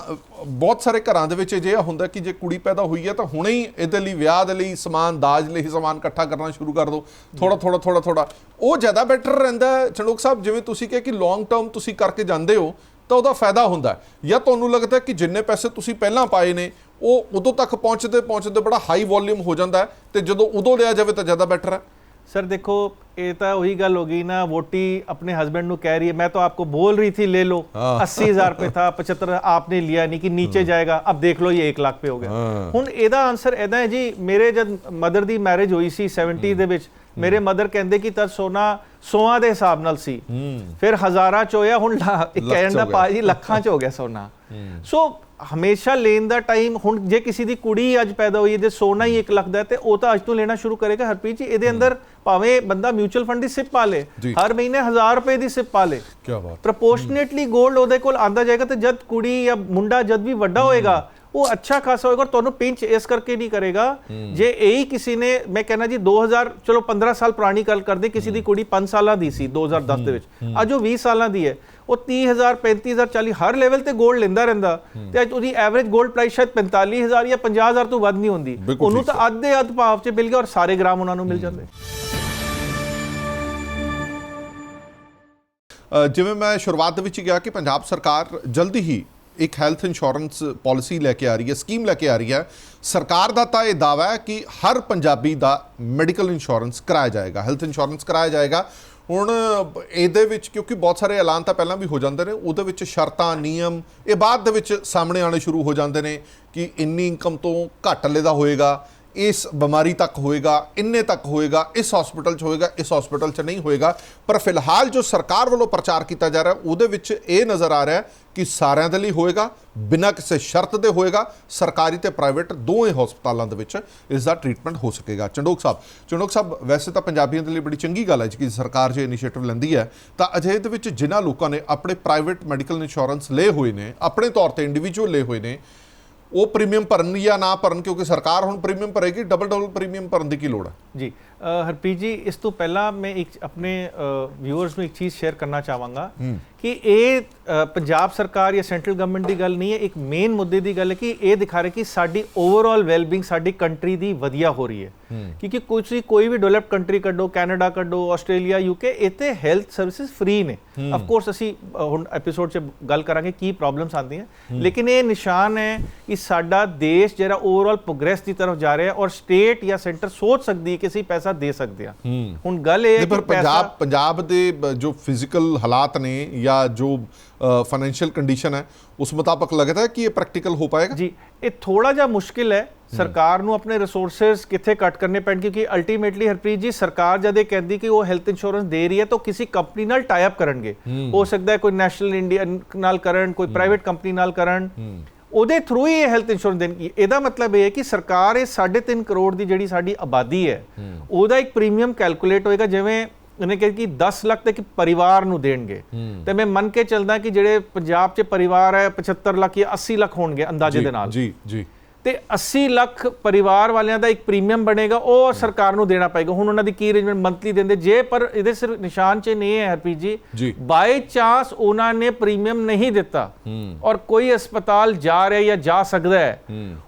ਬਹੁਤ ਸਾਰੇ ਘਰਾਂ ਦੇ ਵਿੱਚ ਅਜਿਹਾ ਹੁੰਦਾ ਕਿ ਜੇ ਕੁੜੀ ਪੈਦਾ ਹੋਈ ਹੈ ਤਾਂ ਹੁਣੇ ਹੀ ਇਹਦੇ ਲਈ ਵਿਆਹ ਦੇ ਲਈ ਸਮਾਨ, ਦਾਜ ਲਈ ਸਮਾਨ ਇਕੱਠਾ ਕਰਨਾ ਸ਼ੁਰੂ ਕਰ ਦਿਓ ਥੋੜਾ ਥੋੜਾ ਥੋੜਾ ਥੋੜਾ ਉਹ ਜ਼ਿਆਦਾ ਬੈਟਰ ਰਹਿੰਦਾ ਹੈ। ਚੰਡੋਕ ਸਾਹਿਬ, ਜਿਵੇਂ ਤੁਸੀਂ ਕਿਹਾ ਕਿ ਲੌਂਗ ਟਰਮ ਤੁਸੀਂ ਕਰਕੇ ਜਾਂਦੇ ਹੋ, ਤਾਂ ਉਹਦਾ ਫਾਇਦਾ ਹੁੰਦਾ ਜਾਂ ਤੁਹਾਨੂੰ ਲੱਗਦਾ ਕਿ ਜਿੰਨੇ ਪੈਸੇ ਤੁਸੀਂ ਪਹਿਲਾਂ ਪਾਏ ਨੇ, ਉਹ ਉਦੋਂ ਤੱਕ ਪਹੁੰਚਦੇ ਪਹੁੰਚਦੇ ਬੜਾ ਹਾਈ ਵੋਲਿਊਮ ਹੋ ਜਾਂਦਾ ਹੈ ਤੇ ਜਦੋਂ ਉਦੋਂ ਲਿਆ ਜਾਵੇ ਤਾਂ ਜ਼ਿਆਦਾ ਬੈਟਰ ਹੈ। सर देखो ये तो वही गल होगी ना वोटी अपने हस्बैंड नु कह रही है मैं तो आपको बोल रही थी ले लो अस्सी हजार पे था पचहत्तर आपने लिया नहीं कि नीचे जाएगा अब देख लो ये एक लाख पे हो गया ਹੁਣ ਇਹਦਾ ਆਨਸਰ ਇਹਦਾ ਹੈ ਜੀ ਮੇਰੇ ਜਦ ਮਦਰ ਦੀ ਮੈਰਿਜ ਹੋਈ ਸੀ 70 ਦੇ ਵਿੱਚ ਮੇਰੇ ਮਦਰ ਕਹਿੰਦੇ ਕਿ ਤਦ ਸੋਨਾ ਸੋਆ ਦੇ ਹਿਸਾਬ ਨਾਲ ਸੀ ਫਿਰ ਹਜ਼ਾਰਾਂ ਚ ਹੋਇਆ ਹੁਣ ਲਾ- ਇਹ ਲੱਖ ਕਹਿਣ ਚ ਦਾ ਹੋ ਗਿਆ। ਭਾਜੀ ਲੱਖਾਂ ਚ ਹੋ ਗਿਆ ਸੋਨਾ ਸੋ ਹਮੇਸ਼ਾ ਲੈਣ ਦਾ ਟਾਈਮ ਹੁਣ ਜੇ ਕਿਸੇ ਦੀ ਕੁੜੀ ਅੱਜ ਪੈਦਾ ਹੋਈ ਹੈ ਤੇ ਸੋਨਾ ਹੀ 1 ਲੱਖ ਦਾ ਹੈ ਤੇ ਉਹ ਤਾਂ ਅੱਜ ਤੋਂ ਲੈਣਾ ਸ਼ੁਰੂ ਕਰੇਗਾ ਹਰਪ੍ਰੀਤ ਜੀ ਇਹਦੇ ਅੰਦਰ ਭਾਵੇਂ ਬੰਦਾ ਮਿਊਚੁਅਲ ਫੰਡ ਦੀ ਸਿਪ ਪਾ ਲੇ ਹਰ ਮਹੀਨੇ 1000 ਰੁਪਏ ਦੀ ਸਿਪ ਪਾ ਲੇ। ਕੀ ਬਾਤ ਪ੍ਰੋਪੋਰਸ਼ਨੇਟਲੀ 골ਡ ਉਹਦੇ ਕੋਲ ਆਂਦਾ ਜਾਏਗਾ ਤੇ ਜਦ ਕੁੜੀ ਜਾਂ ਮੁੰਡਾ ਜਦ ਵੀ ਵੱਡਾ ਹੋਏਗਾ ਉਹ ਅੱਛਾ ਖਾਸਾ ਹੋਏਗਾ ਤੁਹਾਨੂੰ ਪਿੰਚ ਇਸ ਕਰਕੇ ਨਹੀਂ ਕਰੇਗਾ। ਜੇ ਇਹੀ ਕਿਸੇ ਨੇ ਮੈਂ ਕਹਿੰਦਾ ਜੀ 2000 ਚਲੋ 15 ਸਾਲ ਪੁਰਾਣੀ ਗੱਲ ਕਰਦੇ ਕਿਸੇ ਦੀ ਕੁੜੀ 5 ਸਾਲਾਂ ਦੀ ਸੀ 2010 ਦੇ ਵਿੱਚ। ਅੱਜ ਉਹ 20 ਸਾਲਾਂ ਦੀ ਹੈ। ਉਹ 30000 35000 40 ਹਰ ਲੈਵਲ ਤੇ ਗੋਲਡ ਲੈਂਦਾ ਰਹਿੰਦਾ। ਤੇ ਅੱਜ ਉਹਦੀ ਐਵਰੇਜ 골ਡ ਪ੍ਰਾਈਸ ਸ਼ਾਇਦ 45000 ਜਾਂ 50000 ਤੋਂ ਵੱਧ ਨਹੀਂ ਹੁੰਦੀ। ਉਹਨੂੰ ਤਾਂ ਅੱਧੇ ਅੱਧ ਭਾਵ 'ਚ ਮਿਲ ਗਿਆ ਸਾਰੇ ਗ੍ਰਾਮ ਉਹਨਾਂ ਨੂੰ ਮਿਲ ਜਾਂਦੇ। ਜਿਵੇਂ ਮੈਂ ਸ਼ੁਰੂਆਤ ਦੇ ਵਿੱਚ ਗਿਆ ਕਿ ਪੰਜਾਬ ਸਰਕਾਰ ਜਲਦੀ ਹੀ ਇੱਕ ਹੈਲਥ ਇੰਸ਼ੋਰੈਂਸ ਪਾਲਿਸੀ ਲੈ ਕੇ ਆ ਰਹੀ ਹੈ ਸਕੀਮ ਲੈ ਕੇ ਆ ਰਹੀ ਹੈ। ਸਰਕਾਰ ਦਾ ਤਾਂ ਇਹ ਦਾਅਵਾ ਹੈ ਕਿ ਹਰ ਪੰਜਾਬੀ ਦਾ ਮੈਡੀਕਲ ਇੰਸ਼ੋਰੈਂਸ ਕਰਾਇਆ ਜਾਏਗਾ ਹੈਲਥ ਇੰਸ਼ੋਰੈਂਸ ਕਰਾਇਆ ਜਾਏਗਾ। ਹੁਣ ਇਹਦੇ ਵਿੱਚ ਕਿਉਂਕਿ ਬਹੁਤ ਸਾਰੇ ਐਲਾਨ ਤਾਂ ਪਹਿਲਾਂ ਵੀ ਹੋ ਜਾਂਦੇ ਨੇ, ਉਹਦੇ ਵਿੱਚ ਸ਼ਰਤਾਂ, ਨਿਯਮ, ਇਹ ਬਾਅਦ ਦੇ ਵਿੱਚ ਸਾਹਮਣੇ ਆਣੇ ਸ਼ੁਰੂ ਹੋ ਜਾਂਦੇ ਨੇ ਕਿ ਇੰਨੀ ਇਨਕਮ ਤੋਂ ਘੱਟ ਲੈਦਾ ਹੋਏਗਾ। ਇਸ ਬਿਮਾਰੀ ਤੱਕ ਹੋਏਗਾ, ਇੰਨੇ ਤੱਕ ਹੋਏਗਾ, ਇਸ ਹਸਪੀਟਲ 'ਚ ਹੋਏਗਾ, ਇਸ ਹਸਪੀਟਲ 'ਚ ਨਹੀਂ ਹੋਏਗਾ। ਪਰ ਫਿਲਹਾਲ ਜੋ ਸਰਕਾਰ ਵੱਲੋਂ ਪ੍ਰਚਾਰ ਕੀਤਾ ਜਾ ਰਿਹਾ, ਉਹਦੇ ਵਿੱਚ ਇਹ ਨਜ਼ਰ ਆ ਰਿਹਾ ਕਿ ਸਾਰਿਆਂ ਦੇ ਲਈ ਹੋਏਗਾ, ਬਿਨਾਂ ਕਿਸੇ ਸ਼ਰਤ ਦੇ ਹੋਏਗਾ। ਸਰਕਾਰੀ ਤੇ ਪ੍ਰਾਈਵੇਟ ਦੋਵੇਂ ਹਸਪਤਾਲਾਂ ਦੇ ਵਿੱਚ ਇਸ ਦਾ ਟ੍ਰੀਟਮੈਂਟ ਹੋ ਸਕੇਗਾ। ਚੰਡੋਕ ਸਾਹਿਬ ਚੰਡੋਕ ਸਾਹਿਬ, ਵੈਸੇ ਤਾਂ ਪੰਜਾਬੀਆਂ ਦੇ ਲਈ ਬੜੀ ਚੰਗੀ ਗੱਲ ਹੈ ਕਿ ਸਰਕਾਰ ਜੇ ਇਨੀਸ਼ੀਏਟਿਵ ਲੈਂਦੀ ਹੈ, ਤਾਂ ਅਜਿਹੇ ਦੇ ਵਿੱਚ ਜਿਨ੍ਹਾਂ ਲੋਕਾਂ ਨੇ ਆਪਣੇ ਪ੍ਰਾਈਵੇਟ ਮੈਡੀਕਲ ਇੰਸ਼ੋਰੈਂਸ ਲਏ ਹੋਏ ਨੇ, ਆਪਣੇ ਤੌਰ ਤੇ ਇੰਡੀਵਿਜੂਅਲ ਲਏ ਹੋਏ ਨੇ ਉਹ ਪ੍ਰੀਮੀਅਮ ਭਰਨ ਜਾਂ ਨਾ ਭਰਨ, ਕਿਉਂਕਿ ਸਰਕਾਰ ਹੁਣ ਪ੍ਰੀਮੀਅਮ ਭਰੇਗੀ ਡਬਲ ਡਬਲ ਪ੍ਰੀਮੀਅਮ ਭਰਨ ਦੀ ਕੀ ਲੋੜ ਹੈ? ਜੀ ਹਰਪ੍ਰੀਤ ਜੀ ਇਸ ਤੋਂ ਪਹਿਲਾਂ ਮੈਂ ਇੱਕ ਆਪਣੇ ਵਿਊਅਰਸ ਨੂੰ ਇੱਕ ਚੀਜ਼ ਸ਼ੇਅਰ ਕਰਨਾ ਚਾਹਾਂਗਾ ਕਿ ਇਹ ਪੰਜਾਬ ਸਰਕਾਰ ਜਾਂ ਸੈਂਟਰਲ ਗਵਰਨਮੈਂਟ ਦੀ ਗੱਲ ਨਹੀਂ ਹੈ ਇੱਕ ਮੇਨ ਮੁੱਦੇ ਦੀ ਗੱਲ ਹੈ ਕਿ ਇਹ ਦਿਖਾ ਰਿਹਾ ਕਿ ਸਾਡੀ ਓਵਰਆਲ ਵੈਲਬੀਇੰਗ ਸਾਡੀ ਕੰਟਰੀ ਦੀ ਵਧੀਆ ਹੋ ਰਹੀ ਹੈ। ਕਿਉਂਕਿ ਕੋਈ ਕੋਈ ਵੀ ਡਿਵੈਲਪਡ ਕੰਟਰੀ ਕੱਢੋ ਕੈਨੇਡਾ ਕੱਢੋ ਆਸਟ੍ਰੇਲੀਆ ਯੂਕੇ ਇੱਥੇ ਹੈਲਥ ਸਰਵਿਸਿਜ਼ ਫ੍ਰੀ ਨੇ। ਆਫ ਕੋਰਸ ਅਸੀਂ ਹੁਣ ਐਪੀਸੋਡ 'ਚ ਗੱਲ ਕਰਾਂਗੇ ਕੀ ਪ੍ਰੋਬਲਮਸ ਆਉਂਦੀਆਂ। ਲੇਕਿਨ ਇਹ ਨਿਸ਼ਾਨ ਹੈ ਕਿ ਸਾਡਾ ਦੇਸ਼ ਜਿਹੜਾ ਓਵਰਆਲ ਪ੍ਰੋਗਰੈਸ ਦੀ ਤਰਫ ਜਾ ਰਿਹਾ ਹੈ ਔਰ ਸਟੇਟ ਜਾਂ ਸੈਂਟਰ ਸੋਚ ਸਕਦੀ ਹੈ ਕਿ ਅਸੀਂ ਪੈਸਾ ਦੇ ਸਕਦੇ ਹਾਂ। ਹੁਣ ਗੱਲ ਇਹ ਹੈ ਕਿ ਪੰਜਾਬ ਪੰਜਾਬ ਦੇ ਜੋ ਫਿਜ਼ੀਕਲ ਹਾਲਾਤ ਨੇ ਜਾਂ ਜੋ ਫਾਈਨੈਂਸ਼ੀਅਲ ਕੰਡੀਸ਼ਨ ਹੈ ਉਸ ਮੁਤਾਬਕ ਲੱਗਦਾ ਹੈ ਕਿ ਇਹ ਪ੍ਰੈਕਟੀਕਲ ਹੋ ਪਾਏਗਾ? ਜੀ ਇਹ ਥੋੜਾ ਜਿਹਾ ਮੁਸ਼ਕਿਲ ਹੈ। ਸਰਕਾਰ ਨੂੰ ਆਪਣੇ ਰਿਸੋਰਸਸ ਕਿੱਥੇ ਕੱਟ ਕਰਨੇ ਪੈਣ ਕਿਉਂਕਿ ਅਲਟੀਮੇਟਲੀ ਹਰਪ੍ਰੀਤ ਜੀ ਸਰਕਾਰ ਜਦ ਇਹ ਕਹਿੰਦੀ ਕਿ ਉਹ ਹੈਲਥ ਇੰਸ਼ੋਰੈਂਸ ਦੇ ਰਹੀ ਹੈ ਤਾਂ ਕਿਸੇ ਕੰਪਨੀ ਨਾਲ ਟਾਈ ਅਪ ਕਰਨਗੇ। ਹੋ। ਸਕਦਾ ਹੈ ਕੋਈ ਨੈਸ਼ਨਲ ਇੰਡੀਆ ਨਾਲ ਕਰਨ ਕੋਈ ਪ੍ਰਾਈਵੇਟ ਕੰਪਨੀ ਨਾਲ ਕਰਨ। ਉਹਦੇ ਥਰੂ ਹੀ ਇਹ ਹੈਲਥ ਇੰਸ਼ੋਰੈਂਸ ਦੇਣਗੀ ਇਹਦਾ ਮਤਲਬ ਇਹ ਹੈ ਕਿ ਸਰਕਾਰ ਇਹ 3.5 ਕਰੋੜ ਦੀ ਜਿਹੜੀ ਸਾਡੀ ਆਬਾਦੀ ਹੈ ਉਹਦਾ ਇੱਕ ਪ੍ਰੀਮੀਅਮ ਕੈਲਕੂਲੇਟ ਹੋਏਗਾ ਜਿਵੇਂ ਉਹਨੇ ਕਿਹਾ ਕਿ 10 ਲੱਖ ਤੱਕ ਪਰਿਵਾਰ ਨੂੰ ਦੇਣਗੇ। ਤੇ ਮੈਂ ਮੰਨ ਕੇ ਚੱਲਦਾ ਕਿ ਜਿਹੜੇ ਪੰਜਾਬ 'ਚ ਪਰਿਵਾਰ ਹੈ 75 ਲੱਖ ਜਾਂ 80 ਲੱਖ ਹੋਣਗੇ ਅੰਦਾਜ਼ੇ ਦੇ ਨਾਲ। ਜੀ ਜੀ। ਤੇ 80 ਲੱਖ ਪਰਿਵਾਰ ਵਾਲਿਆਂ ਦਾ ਇੱਕ ਪ੍ਰੀਮੀਅਮ ਬਣੇਗਾ ਉਹ ਸਰਕਾਰ ਨੂੰ ਦੇਣਾ ਪਏਗਾ। ਹੁਣ ਉਹਨਾਂ ਦੀ ਕੀ ਅਰੇਂਜਮੈਂਟ ਮੰਥਲੀ ਦਿੰਦੇ? ਜੇ ਪਰ ਇਹਦੇ ਸਿਰ ਨਿਸ਼ਾਨ 'ਚ ਨਹੀਂ ਹੈ ਹਰਪ੍ਰੀਤ ਜੀ ਜੀ। ਬਾਈ ਚਾਂਸ ਉਹਨਾਂ ਨੇ ਪ੍ਰੀਮੀਅਮ ਨਹੀਂ ਦਿੱਤਾ। ਔਰ ਕੋਈ ਹਸਪਤਾਲ ਜਾ ਰਿਹਾ ਜਾਂ ਜਾ ਸਕਦਾ ਹੈ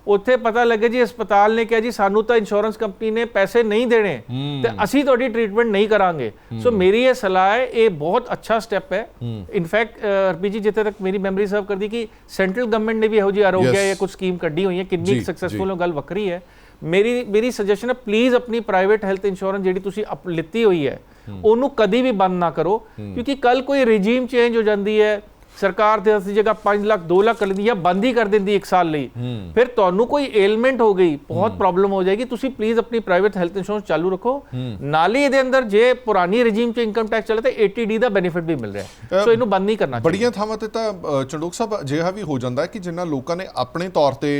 ਉੱਥੇ ਪਤਾ ਲੱਗੇ ਜੀ ਹਸਪਤਾਲ ਨੇ ਕਿਹਾ ਜੀ ਸਾਨੂੰ ਤਾਂ ਇੰਸ਼ੋਰੈਂਸ ਕੰਪਨੀ ਨੇ ਪੈਸੇ ਨਹੀਂ ਦੇਣੇ। ਤੇ ਅਸੀਂ ਤੁਹਾਡੀ ਟ੍ਰੀਟਮੈਂਟ ਨਹੀਂ ਕਰਾਂਗੇ। ਸੋ ਮੇਰੀ ਇਹ ਸਲਾਹ ਹੈ ਇਹ ਬਹੁਤ ਅੱਛਾ ਸਟੈਪ ਹੈ। ਇਨਫੈਕਟ ਹਰਪ੍ਰੀਤ ਜੀ ਜਿੱਥੇ ਤੱਕ ਮੇਰੀ ਮੈਮਰੀ ਸਰਵ ਕਰਦੀ ਕਿ ਸੈਂਟਰਲ ਗਵਰਨਮੈਂਟ ਨੇ ਵੀ ਇਹੋ ਜਿਹੀ ਆਰੋਗਿਆ. ਜਾਂ ਕੁਝ ਸਕੀਮ ਕੱਢੀ ਹੋਈ ਹੈ ਜੀ, ਕਿੰਨੀ। ਸਕਸੈਸਫੁਲ ਉਹ ਗੱਲ ਵੱਖਰੀ ਹੈ। ਮੇਰੀ ਮੇਰੀ ਸੁਜੈਸ਼ਨ ਹੈ ਪਲੀਜ਼ ਆਪਣੀ ਪ੍ਰਾਈਵੇਟ ਹੈਲਥ ਇੰਸ਼ੋਰੈਂਸ ਜਿਹੜੀ ਤੁਸੀਂ ਲਿੱਤੀ ਹੋਈ ਹੈ ਉਹਨੂੰ ਕਦੀ ਵੀ ਬੰਦ ਨਾ ਕਰੋ ਕਿਉਂਕਿ ਕੱਲ ਕੋਈ ਰਿਜੀਮ ਚੇਂਜ ਹੋ ਜਾਂਦੀ ਹੈ ਸਰਕਾਰ ਦੇ ਦੀ ਜਗ੍ਹਾ 5 ਲੱਖ 2 ਲੱਖ ਕਰ ਲੈਂਦੀ ਜਾਂ ਬੰਦ ਹੀ ਕਰ ਦਿੰਦੀ ਇੱਕ ਸਾਲ ਲਈ। ਫਿਰ ਤੁਹਾਨੂੰ ਕੋਈ ਏਲਮੈਂਟ ਹੋ ਗਈ ਬਹੁਤ ਪ੍ਰੋਬਲਮ ਹੋ ਜਾਏਗੀ। ਤੁਸੀਂ ਪਲੀਜ਼ ਆਪਣੀ ਪ੍ਰਾਈਵੇਟ ਹੈਲਥ ਇੰਸ਼ੋਰੈਂਸ ਚਾਲੂ ਰੱਖੋ। ਨਾਲ ਇਹਦੇ ਅੰਦਰ ਜੇ ਪੁਰਾਣੀ ਰਜੀਮ 'ਚ ਇਨਕਮ ਟੈਕਸ ਚੱਲੇ ਤਾਂ 80D ਦਾ ਬੈਨੀਫਿਟ ਵੀ ਮਿਲ ਰਿਹਾ। ਸੋ ਇਹਨੂੰ ਬੰਦ ਨਹੀਂ ਕਰਨਾ ਚਾਹੀਦਾ। ਬੜੀਆਂ ਥਾਵਾਂ ਤੇ ਤਾਂ ਚੰਡੋਕ ਸਾਹਿਬ ਅਜਿਹਾ ਵੀ ਹੋ ਜਾਂਦਾ ਕਿ ਜਿਨ੍ਹਾਂ ਲੋਕਾਂ ਨੇ ਆਪਣੇ ਤੌਰ ਤੇ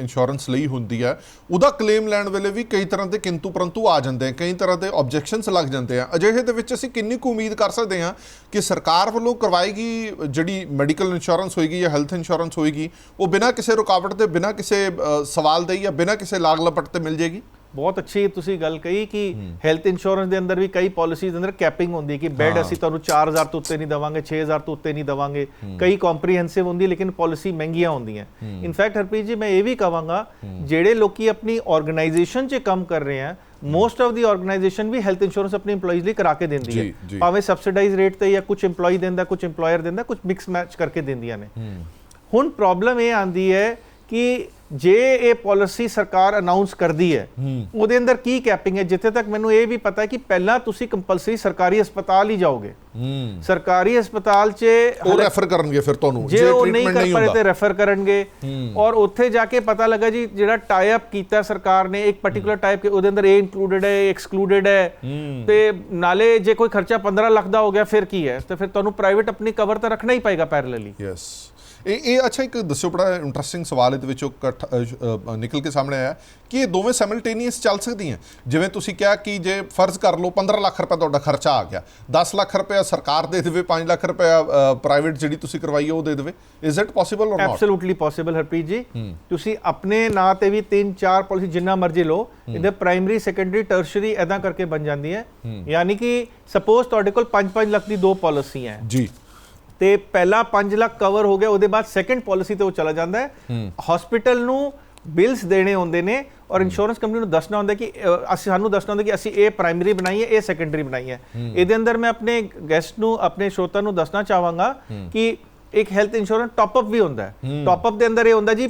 ਇੰਸ਼ੋਰੈਂਸ ਲਈ ਹੁੰਦੀ ਹੈ ਉਹਦਾ ਕਲੇਮ ਲੈਣ ਵੇਲੇ ਵੀ ਕਈ ਤਰ੍ਹਾਂ ਦੇ ਕਿੰਤੂ ਪਰੰਤੂ ਆ ਜਾਂਦੇ ਆ ਕਈ ਤਰ੍ਹਾਂ ਦੇ ਆਬਜੈਕਸ਼ਨਸ ਲੱਗ ਜਾਂਦੇ ਆ। ਅਜਿਹੇ ਦੇ ਵਿੱਚ ਅਸੀਂ ਕਿੰਨੀ ਕੁ ਉਮੀਦ ਕਰ ਸਕਦੇ ਹਾਂ ਕਿ ਸਰਕਾਰ ਵੱਲੋਂ ਕਰਵਾਏਗੀ ਜਿਹੜੀ ਮੈਡੀਕਲ ਇੰਸ਼ੋਰੈਂਸ ਹੋਏਗੀ ਜਾਂ ਹੈਲਥ ਇੰਸ਼ੋਰੈਂਸ ਹੋਏਗੀ, ਉਹ ਬਿਨਾਂ ਕਿਸੇ ਰੁਕਾਵਟ ਦੇ, ਬਿਨਾਂ ਕਿਸੇ ਸਵਾਲ ਦੇ ਜਾਂ ਬਿਨਾਂ ਕਿਸੇ ਲਾਗ ਲਪਟ ਤੇ ਮਿਲ ਜੇਗੀ? ਬਹੁਤ ਅੱਛੀ ਤੁਸੀਂ ਗੱਲ ਕਹੀ ਕਿ ਹੈਲਥ ਇੰਸ਼ੋਰੈਂਸ ਦੇ ਅੰਦਰ ਵੀ ਕਈ ਪਾਲਿਸੀਜ਼ ਦੇ ਅੰਦਰ ਕੈਪਿੰਗ ਹੁੰਦੀ ਹੈ ਕਿ ਬੈੱਡ ਅਸੀਂ ਤੁਹਾਨੂੰ 4000 ਤੋਂ ਉੱਤੇ ਨਹੀਂ ਦਵਾਂਗੇ 6000 ਤੋਂ ਉੱਤੇ ਨਹੀਂ ਦਵਾਂਗੇ। ਕਈ ਕੰਪਰੀਹੈਂਸਿਵ ਹੁੰਦੀ ਲੇਕਿਨ ਪਾਲਿਸੀ ਮਹਿੰਗੀਆਂ ਹੁੰਦੀਆਂ। ਇਨਫੈਕਟ ਹਰਪ੍ਰੀਤ ਜੀ ਮੈਂ ਇਹ ਵੀ ਕਹਾਂਗਾ ਜਿਹੜੇ ਲੋਕੀ ਆਪਣੀ ਆਰਗੇਨਾਈਜੇਸ਼ਨ 'ਚ ਕੰਮ ਕਰ ਰਹੇ ਆ ਮੋਸਟ ਆਫ ਦੀ ਆਰਗੇਨਾਈਜੇਸ਼ਨ ਵੀ ਹੈਲਥ ਇੰਸ਼ੋਰੈਂਸ ਆਪਣੇ EMPLOYEES ਲਈ ਕਰਾ ਕੇ ਦਿੰਦੀ। ਹੈ। ਭਾਵੇਂ ਸਬਸਿਡਾਈਜ਼ ਰੇਟ ਤੇ ਜਾਂ ਕੁਝ EMPLOYEE ਦਿੰਦਾ ਕੁਝ EMPLOYER ਦਿੰਦਾ ਕੁਝ ਮਿਕਸ ਮੈਚ ਕਰਕੇ ਦਿੰਦੀਆਂ ਨੇ। ਹੁਣ ਪ੍ਰੋਬਲਮ ਇਹ ਆਂਦੀ ਹੈ ਕਿ ਜੇ ਇਹ ਪਾਲਿਸੀ ਸਰਕਾਰ ਅਨਾਉਂਸ ਕਰਦੀ ਹੈ ਉਹਦੇ ਅੰਦਰ ਕੀ ਕੈਪਿੰਗ ਹੈ? ਜਿੱਥੇ ਤੱਕ ਮੈਨੂੰ ਇਹ ਵੀ ਪਤਾ ਹੈ ਕਿ ਪਹਿਲਾਂ ਤੁਸੀਂ ਕੰਪਲਸਰੀ ਸਰਕਾਰੀ ਹਸਪਤਾਲ ਹੀ ਜਾਓਗੇ। ਸਰਕਾਰੀ ਹਸਪਤਾਲ 'ਚ ਉਹ ਰੈਫਰ ਕਰਨਗੇ ਫਿਰ ਤੁਹਾਨੂੰ ਜੇ ਉਹ ਨਹੀਂ ਕਰ ਪਾਏ ਤੇ ਰੈਫਰ ਕਰਨਗੇ। ਔਰ ਉੱਥੇ ਜਾ ਕੇ ਪਤਾ ਲੱਗਾ ਜੀ ਜਿਹੜਾ ਟਾਈ ਅਪ ਕੀਤਾ ਸਰਕਾਰ ਨੇ ਇੱਕ ਪਾਰਟਿਕੂਲਰ ਟਾਈਪ ਕੇ ਉਹਦੇ ਅੰਦਰ ਇਹ ਇਨਕਲੂਡਡ ਹੈ ਐਕਸਕਲੂਡਡ ਹੈ। ਤੇ ਨਾਲੇ ਜੇ ਕੋਈ ਖਰਚਾ 15 ਲੱਖ ਦਾ ਹੋ ਗਿਆ ਫਿਰ ਕੀ ਹੈ? ਤੇ ਫਿਰ ਤੁਹਾਨੂੰ ਪ੍ਰਾਈਵੇਟ ਆਪਣੀ ਕਵਰ ਤਾਂ ਰੱਖਣਾ ਹੀ ਪਏਗਾ ਪੈਰਲਲੀ ਯੈਸ ਇਹ ਇਹ ਅੱਛਾ ਇੱਕ ਦੱਸਿਓ ਬੜਾ ਇੰਟਰਸਟਿੰਗ ਸਵਾਲ ਇਹਦੇ ਵਿੱਚੋਂ ਨਿਕਲ ਕੇ ਸਾਹਮਣੇ ਆਇਆ ਕਿ ਇਹ ਦੋਵੇਂ ਸਾਈਮਲਟੇਨੀਅਸ ਚੱਲ ਸਕਦੀਆਂ। ਜਿਵੇਂ ਤੁਸੀਂ ਕਿਹਾ ਕਿ ਜੇ ਫਰਜ਼ ਕਰ ਲਓ 15 ਲੱਖ ਰੁਪਏ ਤੁਹਾਡਾ ਖਰਚਾ ਆ ਗਿਆ 10 ਲੱਖ ਰੁਪਏ ਸਰਕਾਰ ਦੇ ਦੇਵੇ 5 ਲੱਖ ਰੁਪਏ ਪ੍ਰਾਈਵੇਟ ਜਿਹੜੀ ਤੁਸੀਂ ਕਰਵਾਈ ਉਹ ਦੇ ਦੇਵੇ। Is it possible or not absolutely possible Harpreet ji. ਤੁਸੀਂ ਆਪਣੇ ਨਾਂ ਤੇ ਵੀ 3 4 ਪਾਲਿਸੀ ਜਿੰਨਾ ਮਰਜ਼ੀ ਲਓ ਇਹਦੇ ਪ੍ਰਾਇਮਰੀ ਸੈਕੰਡਰੀ ਟਰਸ਼ਰੀ ਐਦਾਂ ਕਰਕੇ ਬਣ ਜਾਂਦੀ ਹੈ। ਯਾਨੀ ਕਿ ਸਪੋਜ਼ ਤੁਹਾਡੇ ਕੋਲ 5-5 ਲੱਖ ਦੀ ਦੋ ਪਾਲਿਸੀਆਂ ਹੈ। ਜੀ। ਤੇ ਪਹਿਲਾ 5 ਲੱਖ ਕਵਰ ਹੋ ਗਿਆ ਉਹਦੇ ਬਾਅਦ ਸੈਕੰਡ ਪਾਲਿਸੀ ਤੇ ਉਹ ਚਲਾ ਜਾਂਦਾ ਹੈ। ਹਸਪੀਟਲ ਨੂੰ ਬਿਲਸ ਦੇਣੇ ਹੁੰਦੇ ਨੇ ਔਰ ਇੰਸ਼ੋਰੈਂਸ ਕੰਪਨੀ ਨੂੰ ਦੱਸਣਾ ਹੁੰਦਾ ਕਿ ਅਸੀਂ ਸਾਨੂੰ ਦੱਸਣਾ ਹੁੰਦਾ ਕਿ ਅਸੀਂ ਇਹ ਪ੍ਰਾਇਮਰੀ ਬਣਾਈ ਹੈ ਇਹ ਸੈਕੰਡਰੀ ਬਣਾਈ ਹੈ। ਇਹਦੇ ਅੰਦਰ ਮੈਂ ਆਪਣੇ ਗੈਸਟ ਨੂੰ ਆਪਣੇ ਸ਼ਰੋਤਾ ਨੂੰ ਦੱਸਣਾ ਚਾਹਾਂਗਾ ਕਿ ਇੱਕ ਹੈਲਥ ਇੰਸ਼ੋਰੈਂਸ ਟਾਪ ਅਪ ਵੀ ਹੁੰਦਾ ਹੈ। ਟਾਪ ਅਪ ਦੇ ਅੰਦਰ ਇਹ ਹੁੰਦਾ ਜੀ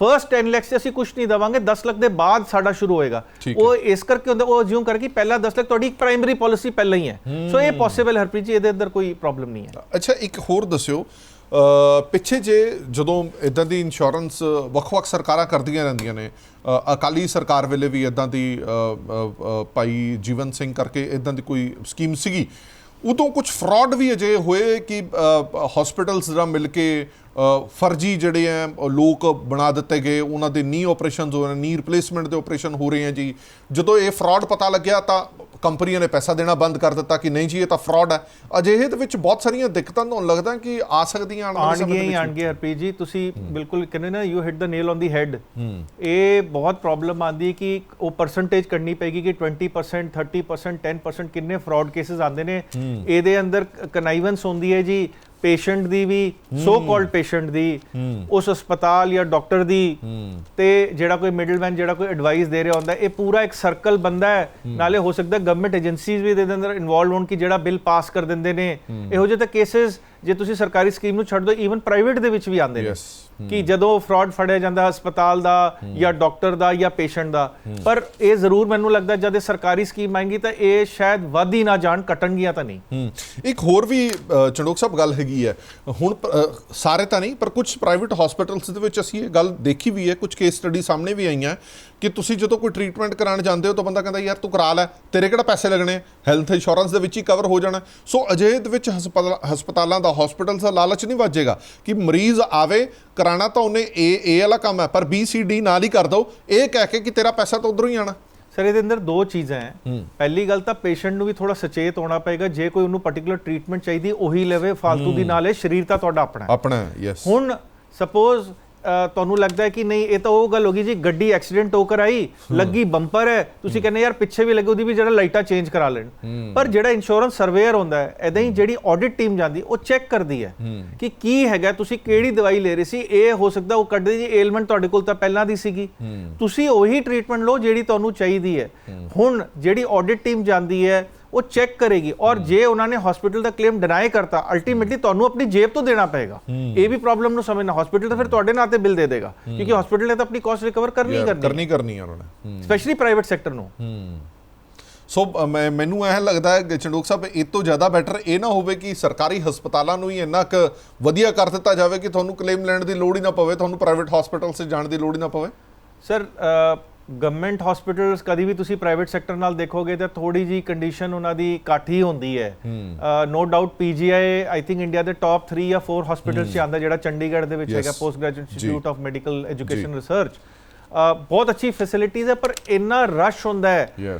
ਫਰਸਟ 10 ਲੱਖ ਤੇ ਅਸੀਂ ਕੁਝ ਨਹੀਂ ਦਵਾਂਗੇ 10 ਲੱਖ ਦੇ ਬਾਅਦ ਸਾਡਾ ਸ਼ੁਰੂ ਹੋਏਗਾ। ਉਹ ਇਸ ਕਰਕੇ ਹੁੰਦਾ ਉਹ ਜਿਉਂ ਕਰਕੇ ਪਹਿਲਾ 10 ਲੱਖ ਤੁਹਾਡੀ ਪ੍ਰਾਇਮਰੀ ਪਾਲਿਸੀ ਪਹਿਲਾਂ ਹੀ ਹੈ। ਸੋ ਇਹ ਪੋਸੀਬਲ ਹਰਪ੍ਰੀਤ ਜੀ ਇਹਦੇ ਅੰਦਰ ਕੋਈ ਪ੍ਰੋਬਲਮ ਨਹੀਂ ਹੈ। ਅੱਛਾ ਇੱਕ ਹੋਰ ਦੱਸਿਓ ਪਿੱਛੇ ਜੇ ਜਦੋਂ ਇਦਾਂ ਦੀ ਇੰਸ਼ੋਰੈਂਸ ਵੱਖ-ਵੱਖ ਸਰਕਾਰਾਂ ਕਰਦੀਆਂ ਰਹਿੰਦੀਆਂ ਨੇ ਅਕਾਲੀ ਸਰਕਾਰ ਵੇਲੇ ਵੀ ਇਦਾਂ ਦੀ ਭਾਈ ਜੀਵਨ ਸਿੰਘ ਕਰਕੇ ਇਦਾਂ ਦੀ ਕੋਈ ਸਕੀਮ ਸੀਗੀ? ਉਦੋਂ ਕੁਝ ਫਰਾਡ ਵੀ ਅਜੇ ਹੋਏ ਕਿ ਹਸਪੀਟਲਸ ਦਾ ਮਿਲ ਕੇ ਫਰਜ਼ੀ ਜਿਹੜੇ ਆ ਲੋਕ ਬਣਾ ਦਿੱਤੇ ਗਏ, ਉਹਨਾਂ ਦੇ ਨੀ ਆਪਰੇਸ਼ਨਸ ਹੋ ਰਹੇ ਨੀ ਰਿਪਲੇਸਮੈਂਟ ਦੇ ਆਪਰੇਸ਼ਨ ਹੋ ਰਹੇ ਆ ਜੀ। ਜਦੋਂ ਇਹ ਫਰਾਡ ਪਤਾ ਲੱਗਿਆ ਤਾਂ ਕੰਪਨੀਆਂ ਨੇ ਪੈਸਾ ਦੇਣਾ ਬੰਦ ਕਰ ਦਿੱਤਾ ਕਿ ਨਹੀਂ ਜੀ ਇਹ ਤਾਂ ਫਰਾਡ ਹੈ। ਅਜਿਹੇ ਦੇ ਵਿੱਚ ਬਹੁਤ ਸਾਰੀਆਂ ਦਿੱਕਤਾਂ ਤੁਹਾਨੂੰ ਲੱਗਦਾ ਕਿ ਆ ਸਕਦੀਆਂ ਆਉਣ ਵਾਲੇ ਸਮੇਂ ਦੇ ਵਿੱਚ? ਆਣਗੇ ਹਰਪ੍ਰੀਤ ਜੀ ਤੁਸੀਂ ਬਿਲਕੁਲ ਕਹਿੰਦੇ ਨਾ you hit the nail on the head ਇਹ ਬਹੁਤ ਪ੍ਰੋਬਲਮ ਆਂਦੀ ਕਿ ਉਹ ਪਰਸੈਂਟੇਜ ਕਰਨੀ ਪੈਗੀ ਕਿ 20% 30% 10% ਕਿੰਨੇ ਫਰਾਡ ਕੇसेस ਆਉਂਦੇ ਨੇ। ਇਹਦੇ ਅੰਦਰ ਕਨਾਈਵੈਂਸ ਹੁੰਦੀ ਹੈ ਜੀ। ਪੇਸ਼ੈਂਟ ਦੀ ਵੀ ਸੋ ਕਾਲਡ ਪੇਸ਼ੈਂਟ ਦੀ ਉਸ ਹਸਪਤਾਲ ਜਾਂ ਡਾਕਟਰ ਦੀ ਤੇ ਜਿਹੜਾ ਕੋਈ ਮਿਡਲਮੈਨ ਜਿਹੜਾ ਕੋਈ ਐਡਵਾਈਸ ਦੇ ਰਿਹਾ ਹੁੰਦਾ ਇਹ ਪੂਰਾ ਇੱਕ ਸਰਕਲ ਬੰਦਾ ਹੈ। ਨਾਲੇ ਹੋ ਸਕਦਾ ਗਵਰਨਮੈਂਟ ਏਜੰਸੀਜ਼ ਵੀ ਇਹਦੇ ਅੰਦਰ ਇਨਵੋਲਵ ਹੋਣ ਕਿ ਜਿਹੜਾ ਬਿੱਲ ਪਾਸ ਕਰ ਦਿੰਦੇ ਨੇ। ਇਹੋ ਜਿਹੇ ਤਾਂ ਕੇसेस ਜੇ ਤੁਸੀਂ ਸਰਕਾਰੀ ਸਕੀਮ ਨੂੰ ਛੱਡ ਦਿਓ ਈਵਨ ਪ੍ਰਾਈਵੇਟ ਦੇ ਵਿੱਚ ਵੀ ਆਉਂਦੇ ਨੇ. ਕਿ ਜਦੋਂ ਫਰਾਡ ਫੜਿਆ ਜਾਂਦਾ ਹਸਪਤਾਲ ਦਾ ਜਾਂ ਡਾਕਟਰ ਦਾ ਜਾਂ ਪੇਸ਼ੈਂਟ ਦਾ ਪਰ ਇਹ ਜ਼ਰੂਰ ਮੈਨੂੰ ਲੱਗਦਾ ਜਦ ਇਹ ਸਰਕਾਰੀ ਸਕੀਮ ਆਏਗੀ ਤਾਂ ਇਹ ਸ਼ਾਇਦ ਵੱਧ ਹੀ ਨਾ ਜਾਣ ਕਟਣਗੀਆਂ ਤਾਂ ਨਹੀਂ। ਇੱਕ ਹੋਰ ਵੀ ਚੰਡੋਕ ਸਾਹਿਬ ਗੱਲ ਹੈਗੀ ਹੈ। ਹੁਣ ਸਾਰੇ ਤਾਂ ਨਹੀਂ ਪਰ ਕੁਝ ਪ੍ਰਾਈਵੇਟ ਹਸਪੀਟਲਸ ਦੇ ਵਿੱਚ ਅਸੀਂ ਇਹ ਗੱਲ ਦੇਖੀ ਵੀ ਹੈ ਕੁਝ ਕੇਸ ਸਟੱਡੀ ਸਾਹਮਣੇ ਵੀ ਆਈਆਂ। ਕਿ ਤੁਸੀਂ ਜਦੋਂ ਕੋਈ ਟ੍ਰੀਟਮੈਂਟ ਕਰਾਉਣ ਜਾਂਦੇ ਹੋ ਤਾਂ ਬੰਦਾ ਕਹਿੰਦਾ ਯਾਰ ਤੂੰ ਕਰਾ ਲੈ ਤੇਰੇ ਕਿਹੜਾ ਪੈਸੇ ਲੱਗਣੇ? ਹੈਲਥ ਇੰਸ਼ੋਰੈਂਸ ਦੇ ਵਿੱਚ ਹੀ ਕਵਰ ਹੋ ਜਾਣਾ। ਸੋ ਅਜੇ ਦੇ ਵਿੱਚ ਹਸਪਤਾਲ ਹਸਪਤਾਲਾਂ ਦਾ ਹਸਪੀਟਲਸ ਦਾ ਲਾਲਚ ਨਹੀਂ ਵੱਜੇਗਾ ਕਿ ਮਰੀਜ਼ ਆਵੇ ਕਰਾਣਾ ਤਾਂ ਉਹਨੇ ਏ ਏ ਵਾਲਾ ਕੰਮ ਹੈ ਪਰ ਬੀ ਸੀ ਡੀ ਨਾਲ ਹੀ ਕਰ ਦੋ। ਇਹ ਕਹਿ ਕੇ ਕਿ ਤੇਰਾ ਪੈਸਾ ਤਾਂ ਉਧਰੋਂ ਹੀ ਆਣਾ ਸਰ ਇਹਦੇ ਅੰਦਰ ਦੋ ਚੀਜ਼ਾਂ ਹੈ। ਪਹਿਲੀ ਗੱਲ ਤਾਂ ਪੇਸ਼ੈਂਟ ਨੂੰ ਵੀ ਥੋੜਾ ਸਚੇਤ ਹੋਣਾ ਪਏਗਾ। ਜੇ ਕੋਈ ਉਹਨੂੰ ਪਾਰਟਿਕੂਲਰ ਟ੍ਰੀਟਮੈਂਟ ਚਾਹੀਦੀ ਉਹੀ ਲਵੇ ਫालतू ਦੀ ਨਾਲੇ ਸਰੀਰ ਤਾਂ ਤੁਹਾਡਾ ਆਪਣਾ ਆਪਣਾ ਯੈਸ ਹੁਣ ਸਪੋਜ਼ ਤੁਹਾਨੂੰ ਲੱਗਦਾ ਹੈ ਕਿ ਨਹੀਂ ਇਹ ਤਾਂ ਉਹ ਗੱਲ ਹੋ ਗਈ ਜੀ ਗੱਡੀ ਐਕਸੀਡੈਂਟ ਹੋ ਕਰ ਆਈ ਲੱਗੀ ਬੰਪਰ ਹੈ ਤੁਸੀਂ ਕਹਿੰਦੇ ਯਾਰ ਪਿੱਛੇ ਵੀ ਲੱਗੇ ਉਹਦੀ ਵੀ ਜਿਹੜਾ ਲਾਈਟਾਂ ਚੇਂਜ ਕਰਾ ਲੈਣ। ਪਰ ਜਿਹੜਾ ਇੰਸ਼ੋਰੈਂਸ ਸਰਵੇਅਰ ਹੁੰਦਾ ਹੈ ਐਦਾਂ ਹੀ ਜਿਹੜੀ ਆਡਿਟ ਟੀਮ ਜਾਂਦੀ ਉਹ ਚੈੱਕ ਕਰਦੀ ਹੈ ਕਿ ਕੀ ਹੈਗਾ ਤੁਸੀਂ ਕਿਹੜੀ ਦਵਾਈ ਲੈ ਰਹੇ ਸੀ ਇਹ ਹੋ ਸਕਦਾ ਉਹ ਕੱਢਦੇ ਜੀ ਏਲਮੈਂਟ ਤੁਹਾਡੇ ਕੋਲ ਤਾਂ ਪਹਿਲਾਂ ਦੀ ਸੀਗੀ। ਤੁਸੀਂ ਉਹੀ ਟ੍ਰੀਟਮੈਂਟ ਲਓ ਜਿਹੜੀ ਤੁਹਾਨੂੰ ਚਾਹੀਦੀ ਹੈ। ਹੁਣ ਜਿਹੜੀ ਆਡਿਟ ਟੀਮ ਜਾਂਦੀ ਹੈ ਉਹ ਚੈੱਕ ਕਰੇਗੀ। ਔਰ ਜੇ ਉਹਨਾਂ ਨੇ ਹਸਪੀਟਲ ਦਾ ਕਲੇਮ ਡਿਨਾਈ ਕਰਤਾ ਅਲਟੀਮੇਟਲੀ ਤੁਹਾਨੂੰ ਆਪਣੀ ਜੇਬ ਤੋਂ ਦੇਣਾ ਪਏਗਾ। ਇਹ ਵੀ ਪ੍ਰੋਬਲਮ ਨੂੰ ਸਮਝਣਾ। ਹਸਪੀਟਲ ਤਾਂ ਫਿਰ ਤੁਹਾਡੇ ਨਾਂ ਤੇ ਬਿੱਲ ਦੇ ਦੇਗਾ। ਕਿਉਂਕਿ ਹਸਪੀਟਲ ਨੇ ਤਾਂ ਆਪਣੀ ਕਾਸਟ ਰਿਕਵਰ ਕਰਨੀ ਹੀ ਕਰਨੀ। ਕਰਨੀ ਕਰਨੀ ਉਹਨਾਂ ਨੇ। ਸਪੈਸ਼ਲੀ ਪ੍ਰਾਈਵੇਟ ਸੈਕਟਰ ਨੂੰ। ਸੋ ਮੈਨੂੰ ਇਹ ਲੱਗਦਾ ਹੈ ਚੰਡੋਕ ਸਾਹਿਬ ਇਹ ਤੋਂ ਜ਼ਿਆਦਾ ਬੈਟਰ ਇਹ ਨਾ ਹੋਵੇ ਕਿ ਸਰਕਾਰੀ ਹਸਪਤਾਲਾਂ ਨੂੰ ਹੀ ਇੰਨਾ ਕੁ ਵਧੀਆ ਕਰ ਦਿੱਤਾ ਜਾਵੇ ਕਿ ਤੁਹਾਨੂੰ ਕਲੇਮ ਲੈਣ ਦੀ ਲੋੜ ਹੀ ਨਾ ਪਵੇ ਤੁਹਾਨੂੰ ਪ੍ਰਾਈਵੇਟ ਹਸਪੀਟਲ 'ਚ ਜਾਣ ਦੀ ਲੋੜ ਹੀ ਨਾ ਪਵੇ। ਸਰ ਗਵਰਨਮੈਂਟ ਹਸਪੀਟਲਸ ਕਦੀ ਵੀ ਤੁਸੀਂ ਪ੍ਰਾਈਵੇਟ ਸੈਕਟਰ ਨਾਲ ਦੇਖੋਗੇ ਤਾਂ ਥੋੜੀ ਜੀ ਕੰਡੀਸ਼ਨ ਉਹਨਾਂ ਦੀ ਹੀ ਹੁੰਦੀ ਹੈ। No doubt PGI I think India ਦੇ ਟਾਪ 3 ਜਾਂ 4 ਹਸਪੀਟਲਸ ਚ ਆਂਦਾ ਜਿਹੜਾ ਚੰਡੀਗੜ੍ਹ ਦੇ ਵਿੱਚ. ਹੈਗਾ post graduate. Institute of medical education research ਬਹੁਤ ਅੱਛੀ ਫੈਸਿਲਿਟੀਜ਼ ਹੈ ਪਰ ਇੰਨਾ ਰਸ਼ ਹੁੰਦਾ ਹੈ।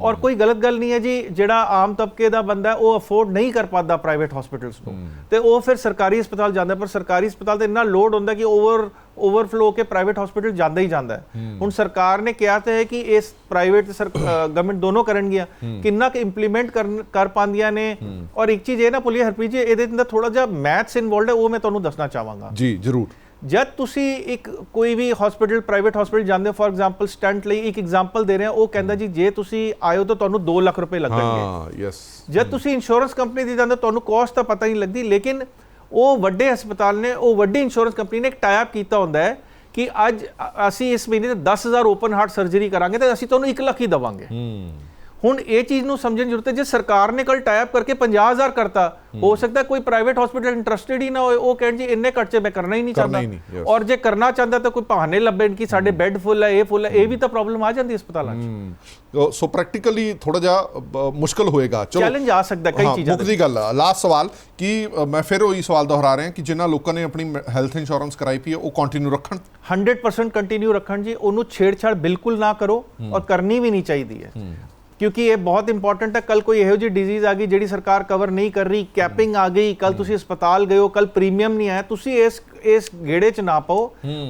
ਔਰ ਕੋਈ ਗਲਤ ਗੱਲ ਨਹੀਂ ਹੈ ਜੀ ਜਿਹੜਾ ਆਮ ਤਬਕੇ ਦਾ ਬੰਦਾ ਹੈ, ਉਹ ਅਫੋਰਡ ਨਹੀਂ ਕਰ ਪਾਦਾ ਪ੍ਰਾਈਵੇਟ ਹਸਪੀਟਲਸ ਨੂੰ। ਤੇ ਉਹ ਫਿਰ ਸਰਕਾਰੀ ਹਸਪਤਾਲ ਜਾਂਦਾ ਪਰ ਸਰਕਾਰੀ ਹਸਪਤਾਲ ਤੇ ਇੰਨਾ ਲੋਡ ਹੁੰਦਾ ਕਿ ਓਵਰ ਓਵਰਫਲੋ ਕੇ ਪ੍ਰਾਈਵੇਟ ਹਸਪੀਟਲ ਜਾਂਦਾ ਹੀ ਜਾਂਦਾ ਹੈ। ਹੁਣ ਸਰਕਾਰ ਨੇ ਕਿਹਾ ਤੇ ਹੈ ਕਿ ਇਸ ਪ੍ਰਾਈਵੇਟ ਗਵਰਨਮੈਂਟ ਦੋਨੋਂ ਕਰਨਗੀਆਂ। ਕਿੰਨਾ ਕੁ ਇੰਪਲੀਮੈਂਟ ਕਰ ਪਾਉਂਦੀਆਂ ਨੇ। ਔਰ ਇੱਕ ਚੀਜ਼ ਇਹ ਨਾ ਭੁੱਲੀਏ ਹਰਪ੍ਰੀਤ ਜੀ ਇਹਦੇ ਅੰਦਰ ਥੋੜਾ ਜਿਹਾ ਮੈਥਸ ਇਨਵੋਲਡ ਹੈ ਉਹ ਮੈਂ ਤੁਹਾਨੂੰ ਦੱਸਣਾ ਚਾਹਾਂਗਾ। ਜੀ ਜ਼ਰੂਰ। ਜਦ ਤੁਸੀਂ ਇੱਕ ਕੋਈ ਵੀ ਹਸਪੀਟਲ ਪ੍ਰਾਈਵੇਟ ਹਸਪੀਟਲ ਜਾਂਦੇ ਹੋ ਫॉर ਐਗਜ਼ਾਮਪਲ ਸਟੰਟ ਲਈ ਇੱਕ ਐਗਜ਼ਾਮਪਲ ਦੇ ਰਹੇ ਹਾਂ ਉਹ ਕਹਿੰਦਾ ਜੀ ਜੇ ਤੁਸੀਂ ਆਇਓ ਤਾਂ ਤੁਹਾਨੂੰ 2 ਲੱਖ ਰੁਪਏ ਲੱਗਣਗੇ। ਹਾਂ ਯੈਸ ਜਦ ਤੁਸੀਂ ਇੰਸ਼ੋਰੈਂਸ ਕੰਪਨੀ ਦੀ ਜਾਂਦੇ ਹੋ, ਤੁਹਾਨੂੰ ਕਾਸਟ ਤਾਂ ਪਤਾ ਨਹੀਂ ਲੱਗਦੀ ਲੇਕਿਨ ਉਹ ਵੱਡੇ ਹਸਪਤਾਲ ਨੇ ਉਹ ਵੱਡੀ ਇੰਸ਼ੋਰੈਂਸ ਕੰਪਨੀ ਨੇ ਇੱਕ ਟਾਈ ਅਪ ਕੀਤਾ ਹੁੰਦਾ ਹੈ ਕਿ ਅੱਜ ਅਸੀਂ ਇਸ ਮਹੀਨੇ ਤੇ 10000 ਓਪਨ ਹਾਰਟ ਸਰਜਰੀ ਕਰਾਂਗੇ ਤੇ ਅਸੀਂ ਤੁਹਾਨੂੰ 1 ਲੱਖ ਹੀ ਦਵਾਂਗੇ। ਹੁਣ ਇਹ ਚੀਜ਼ ਨੂੰ ਸਮਝਣ ਦੀ ਜ਼ਰੂਰਤ ਹੈ ਜੇ ਸਰਕਾਰ ਨੇ ਕੱਲ ਟਾਈ ਅਪ ਕਰਕੇ 50000 ਕਰਤਾ ਹੋ। ਸਕਦਾ ਕੋਈ ਪ੍ਰਾਈਵੇਟ ਹਸਪੀਟਲ ਇੰਟਰਸਟਿਡ ਹੀ ਨਾ ਹੋਏ ਉਹ ਕਹਿਣ ਜੀ ਇੰਨੇ ਖਰਚੇ ਮੈਂ ਕਰਨਾ ਹੀ ਨਹੀਂ ਚਾਹੁੰਦਾ. ਔਰ ਜੇ ਕਰਨਾ ਚਾਹੁੰਦਾ ਤਾਂ ਕੋਈ ਬਹਾਨੇ ਲੱਭਣ ਕਿ ਸਾਡੇ ਬੈੱਡ ਫੁੱਲ ਹੈ ਇਹ ਫੁੱਲ ਹੈ ਇਹ ਵੀ ਤਾਂ ਪ੍ਰੋਬਲਮ ਆ ਜਾਂਦੀ ਹਸਪਤਾਲਾਂ 'ਚ। ਸੋ ਪ੍ਰੈਕਟੀਕਲੀ ਥੋੜਾ ਜਿਹਾ ਮੁਸ਼ਕਲ ਹੋਏਗਾ ਚਲੋ। ਚੈਲੰਜ ਆ ਸਕਦਾ ਕਈ ਚੀਜ਼ਾਂ ਮੁੱਕਦੀ ਗੱਲ ਲਾਸਟ ਸਵਾਲ ਕਿ ਮੈਂ ਫਿਰ ਉਹੀ ਸਵਾਲ ਦੁਹਰਾ ਰਿਹਾ ਕਿ ਜਿਨ੍ਹਾਂ ਲੋਕਾਂ ਨੇ ਆਪਣੀ ਹੈਲਥ ਇੰਸ਼ੋਰੈਂਸ ਕਰਾਈ ਪਈ ਉਹ ਕੰਟੀਨਿਊ ਰੱਖਣ? 100% ਕੰਟੀਨਿਊ ਰੱਖਣ ਜੀ ਉਹਨੂੰ ਛੇੜਛਾੜ ਬਿਲਕੁਲ ਨਾ ਕਰੋ ਔਰ ਕਰਨੀ ਵੀ ਨਹੀਂ ਚਾਹੀਦੀ ਹੈ। ਕਿਉਂਕਿ ਇਹ ਬਹੁਤ ਇੰਪੋਰਟੈਂਟ ਹੈ ਕੱਲ ਕੋਈ ਇਹੋ ਜਿਹੀ ਡਿਜ਼ੀਜ਼ ਆ ਗਈ ਜਿਹੜੀ ਸਰਕਾਰ ਕਵਰ ਨਹੀਂ ਕਰ ਰਹੀ ਕੈਪਿੰਗ ਆ ਗਈ ਕੱਲ ਤੁਸੀਂ ਹਸਪਤਾਲ ਗਏ ਹੋ ਕੱਲ ਪ੍ਰੀਮੀਅਮ ਨਹੀਂ ਆਇਆ ਤੁਸੀਂ ਇਸ ਇਸ ਗੇੜੇ 'ਚ ਨਾ ਪਾਓ।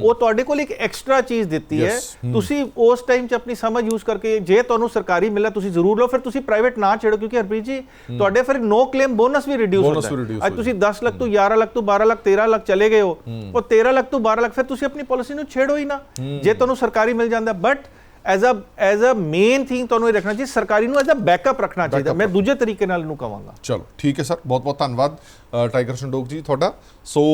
ਉਹ ਤੁਹਾਡੇ ਕੋਲ ਇੱਕ ਐਕਸਟਰਾ ਚੀਜ਼ ਦਿੱਤੀ ਹੈ. ਤੁਸੀਂ ਉਸ ਟਾਈਮ 'ਚ ਆਪਣੀ ਸਮਝ ਯੂਜ਼ ਕਰਕੇ ਜੇ ਤੁਹਾਨੂੰ ਸਰਕਾਰੀ ਮਿਲਿਆ ਤੁਸੀਂ ਜ਼ਰੂਰ ਲਓ ਫਿਰ ਤੁਸੀਂ ਪ੍ਰਾਈਵੇਟ ਨਾ ਛੇੜੋ ਕਿਉਂਕਿ ਹਰਪ੍ਰੀਤ ਜੀ ਤੁਹਾਡੇ ਫਿਰ ਨੋ ਕਲੇਮ ਬੋਨਸ ਵੀ ਰਿਡਿਊਸ ਹੁੰਦਾ ਹੈ। ਅੱਜ ਤੁਸੀਂ 10 ਲੱਖ ਤੋਂ 11 ਲੱਖ ਤੋਂ 12 ਲੱਖ 13 ਲੱਖ ਚਲੇ ਗਏ ਹੋ ਉਹ 13 ਲੱਖ ਤੋਂ 12 ਲੱਖ ਫਿਰ ਤੁਸੀਂ ਆਪਣੀ ਪਾਲਿਸੀ ਨੂੰ ਛੇੜੋ ਹੀ ਨਾ। ਜੇ ਤੁਹਾਨੂੰ ਸਰਕਾਰੀ ਮਿਲ ਜਾਂਦਾ but as uh as uh main thing ਤੁਹਾਨੂੰ ਇਹ ਰੱਖਣਾ ਚਾਹੀਦਾ ਸਰਕਾਰੀ ਨੂੰ ਐਜ਼ ਅ ਬੈਕਅਪ ਰੱਖਣਾ ਚਾਹੀਦਾ। ਮੈਂ ਦੂਜੇ ਤਰੀਕੇ ਨਾਲ ਇਹਨੂੰ ਕਵਾਂਗਾ। ਚਲੋ ਠੀਕ ਹੈ ਸਰ ਬਹੁਤ ਬਹੁਤ ਧੰਨਵਾਦ ਟਾਈਗਰ ਸੰਡੋਕ ਜੀ ਤੁਹਾਡਾ। ਸੋ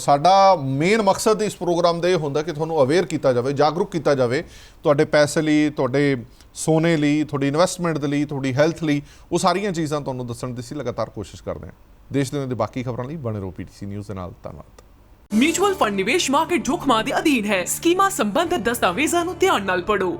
ਸਾਡਾ ਮੇਨ ਮਕਸਦ ਇਸ ਪ੍ਰੋਗਰਾਮ ਦਾ ਇਹ ਹੁੰਦਾ ਕਿ ਤੁਹਾਨੂੰ ਅਵੇਅਰ ਕੀਤਾ ਜਾਵੇ ਜਾਗਰੂਕ ਕੀਤਾ ਜਾਵੇ। ਤੁਹਾਡੇ ਪੈਸੇ ਲਈ ਤੁਹਾਡੇ ਸੋਨੇ ਲਈ ਤੁਹਾਡੀ ਇਨਵੈਸਟਮੈਂਟ ਦੇ ਲਈ ਤੁਹਾਡੀ ਹੈਲਥ ਲਈ ਉਹ ਸਾਰੀਆਂ ਚੀਜ਼ਾਂ ਤੁਹਾਨੂੰ ਦੱਸਣ ਦੀ ਸੀ ਲਗਾਤਾਰ ਕੋਸ਼ਿਸ਼ ਕਰਦੇ ਹਾਂ। ਦੇਸ਼ ਦੇ ਬਾਕੀ ਖਬਰਾਂ ਲਈ ਬਣੇ ਰਹੋ ਪੀਟੀਸੀ ਨਿਊਜ਼ ਦੇ ਨਾਲ। ਧੰਨਵਾਦ। ਮਿਊਚੁਅਲ ਫੰਡ ਨਿਵੇਸ਼ ਮਾਰਕੀਟ ਜੋਖਮਾਂ ਦੇ ਅਧੀਨ ਹੈ ਸਕੀਮਾਂ ਸੰਬੰਧਤ ਦਸਤਾਵੇਜ਼ਾਂ ਨੂੰ ਧਿਆਨ ਨਾਲ ਪੜ੍ਹੋ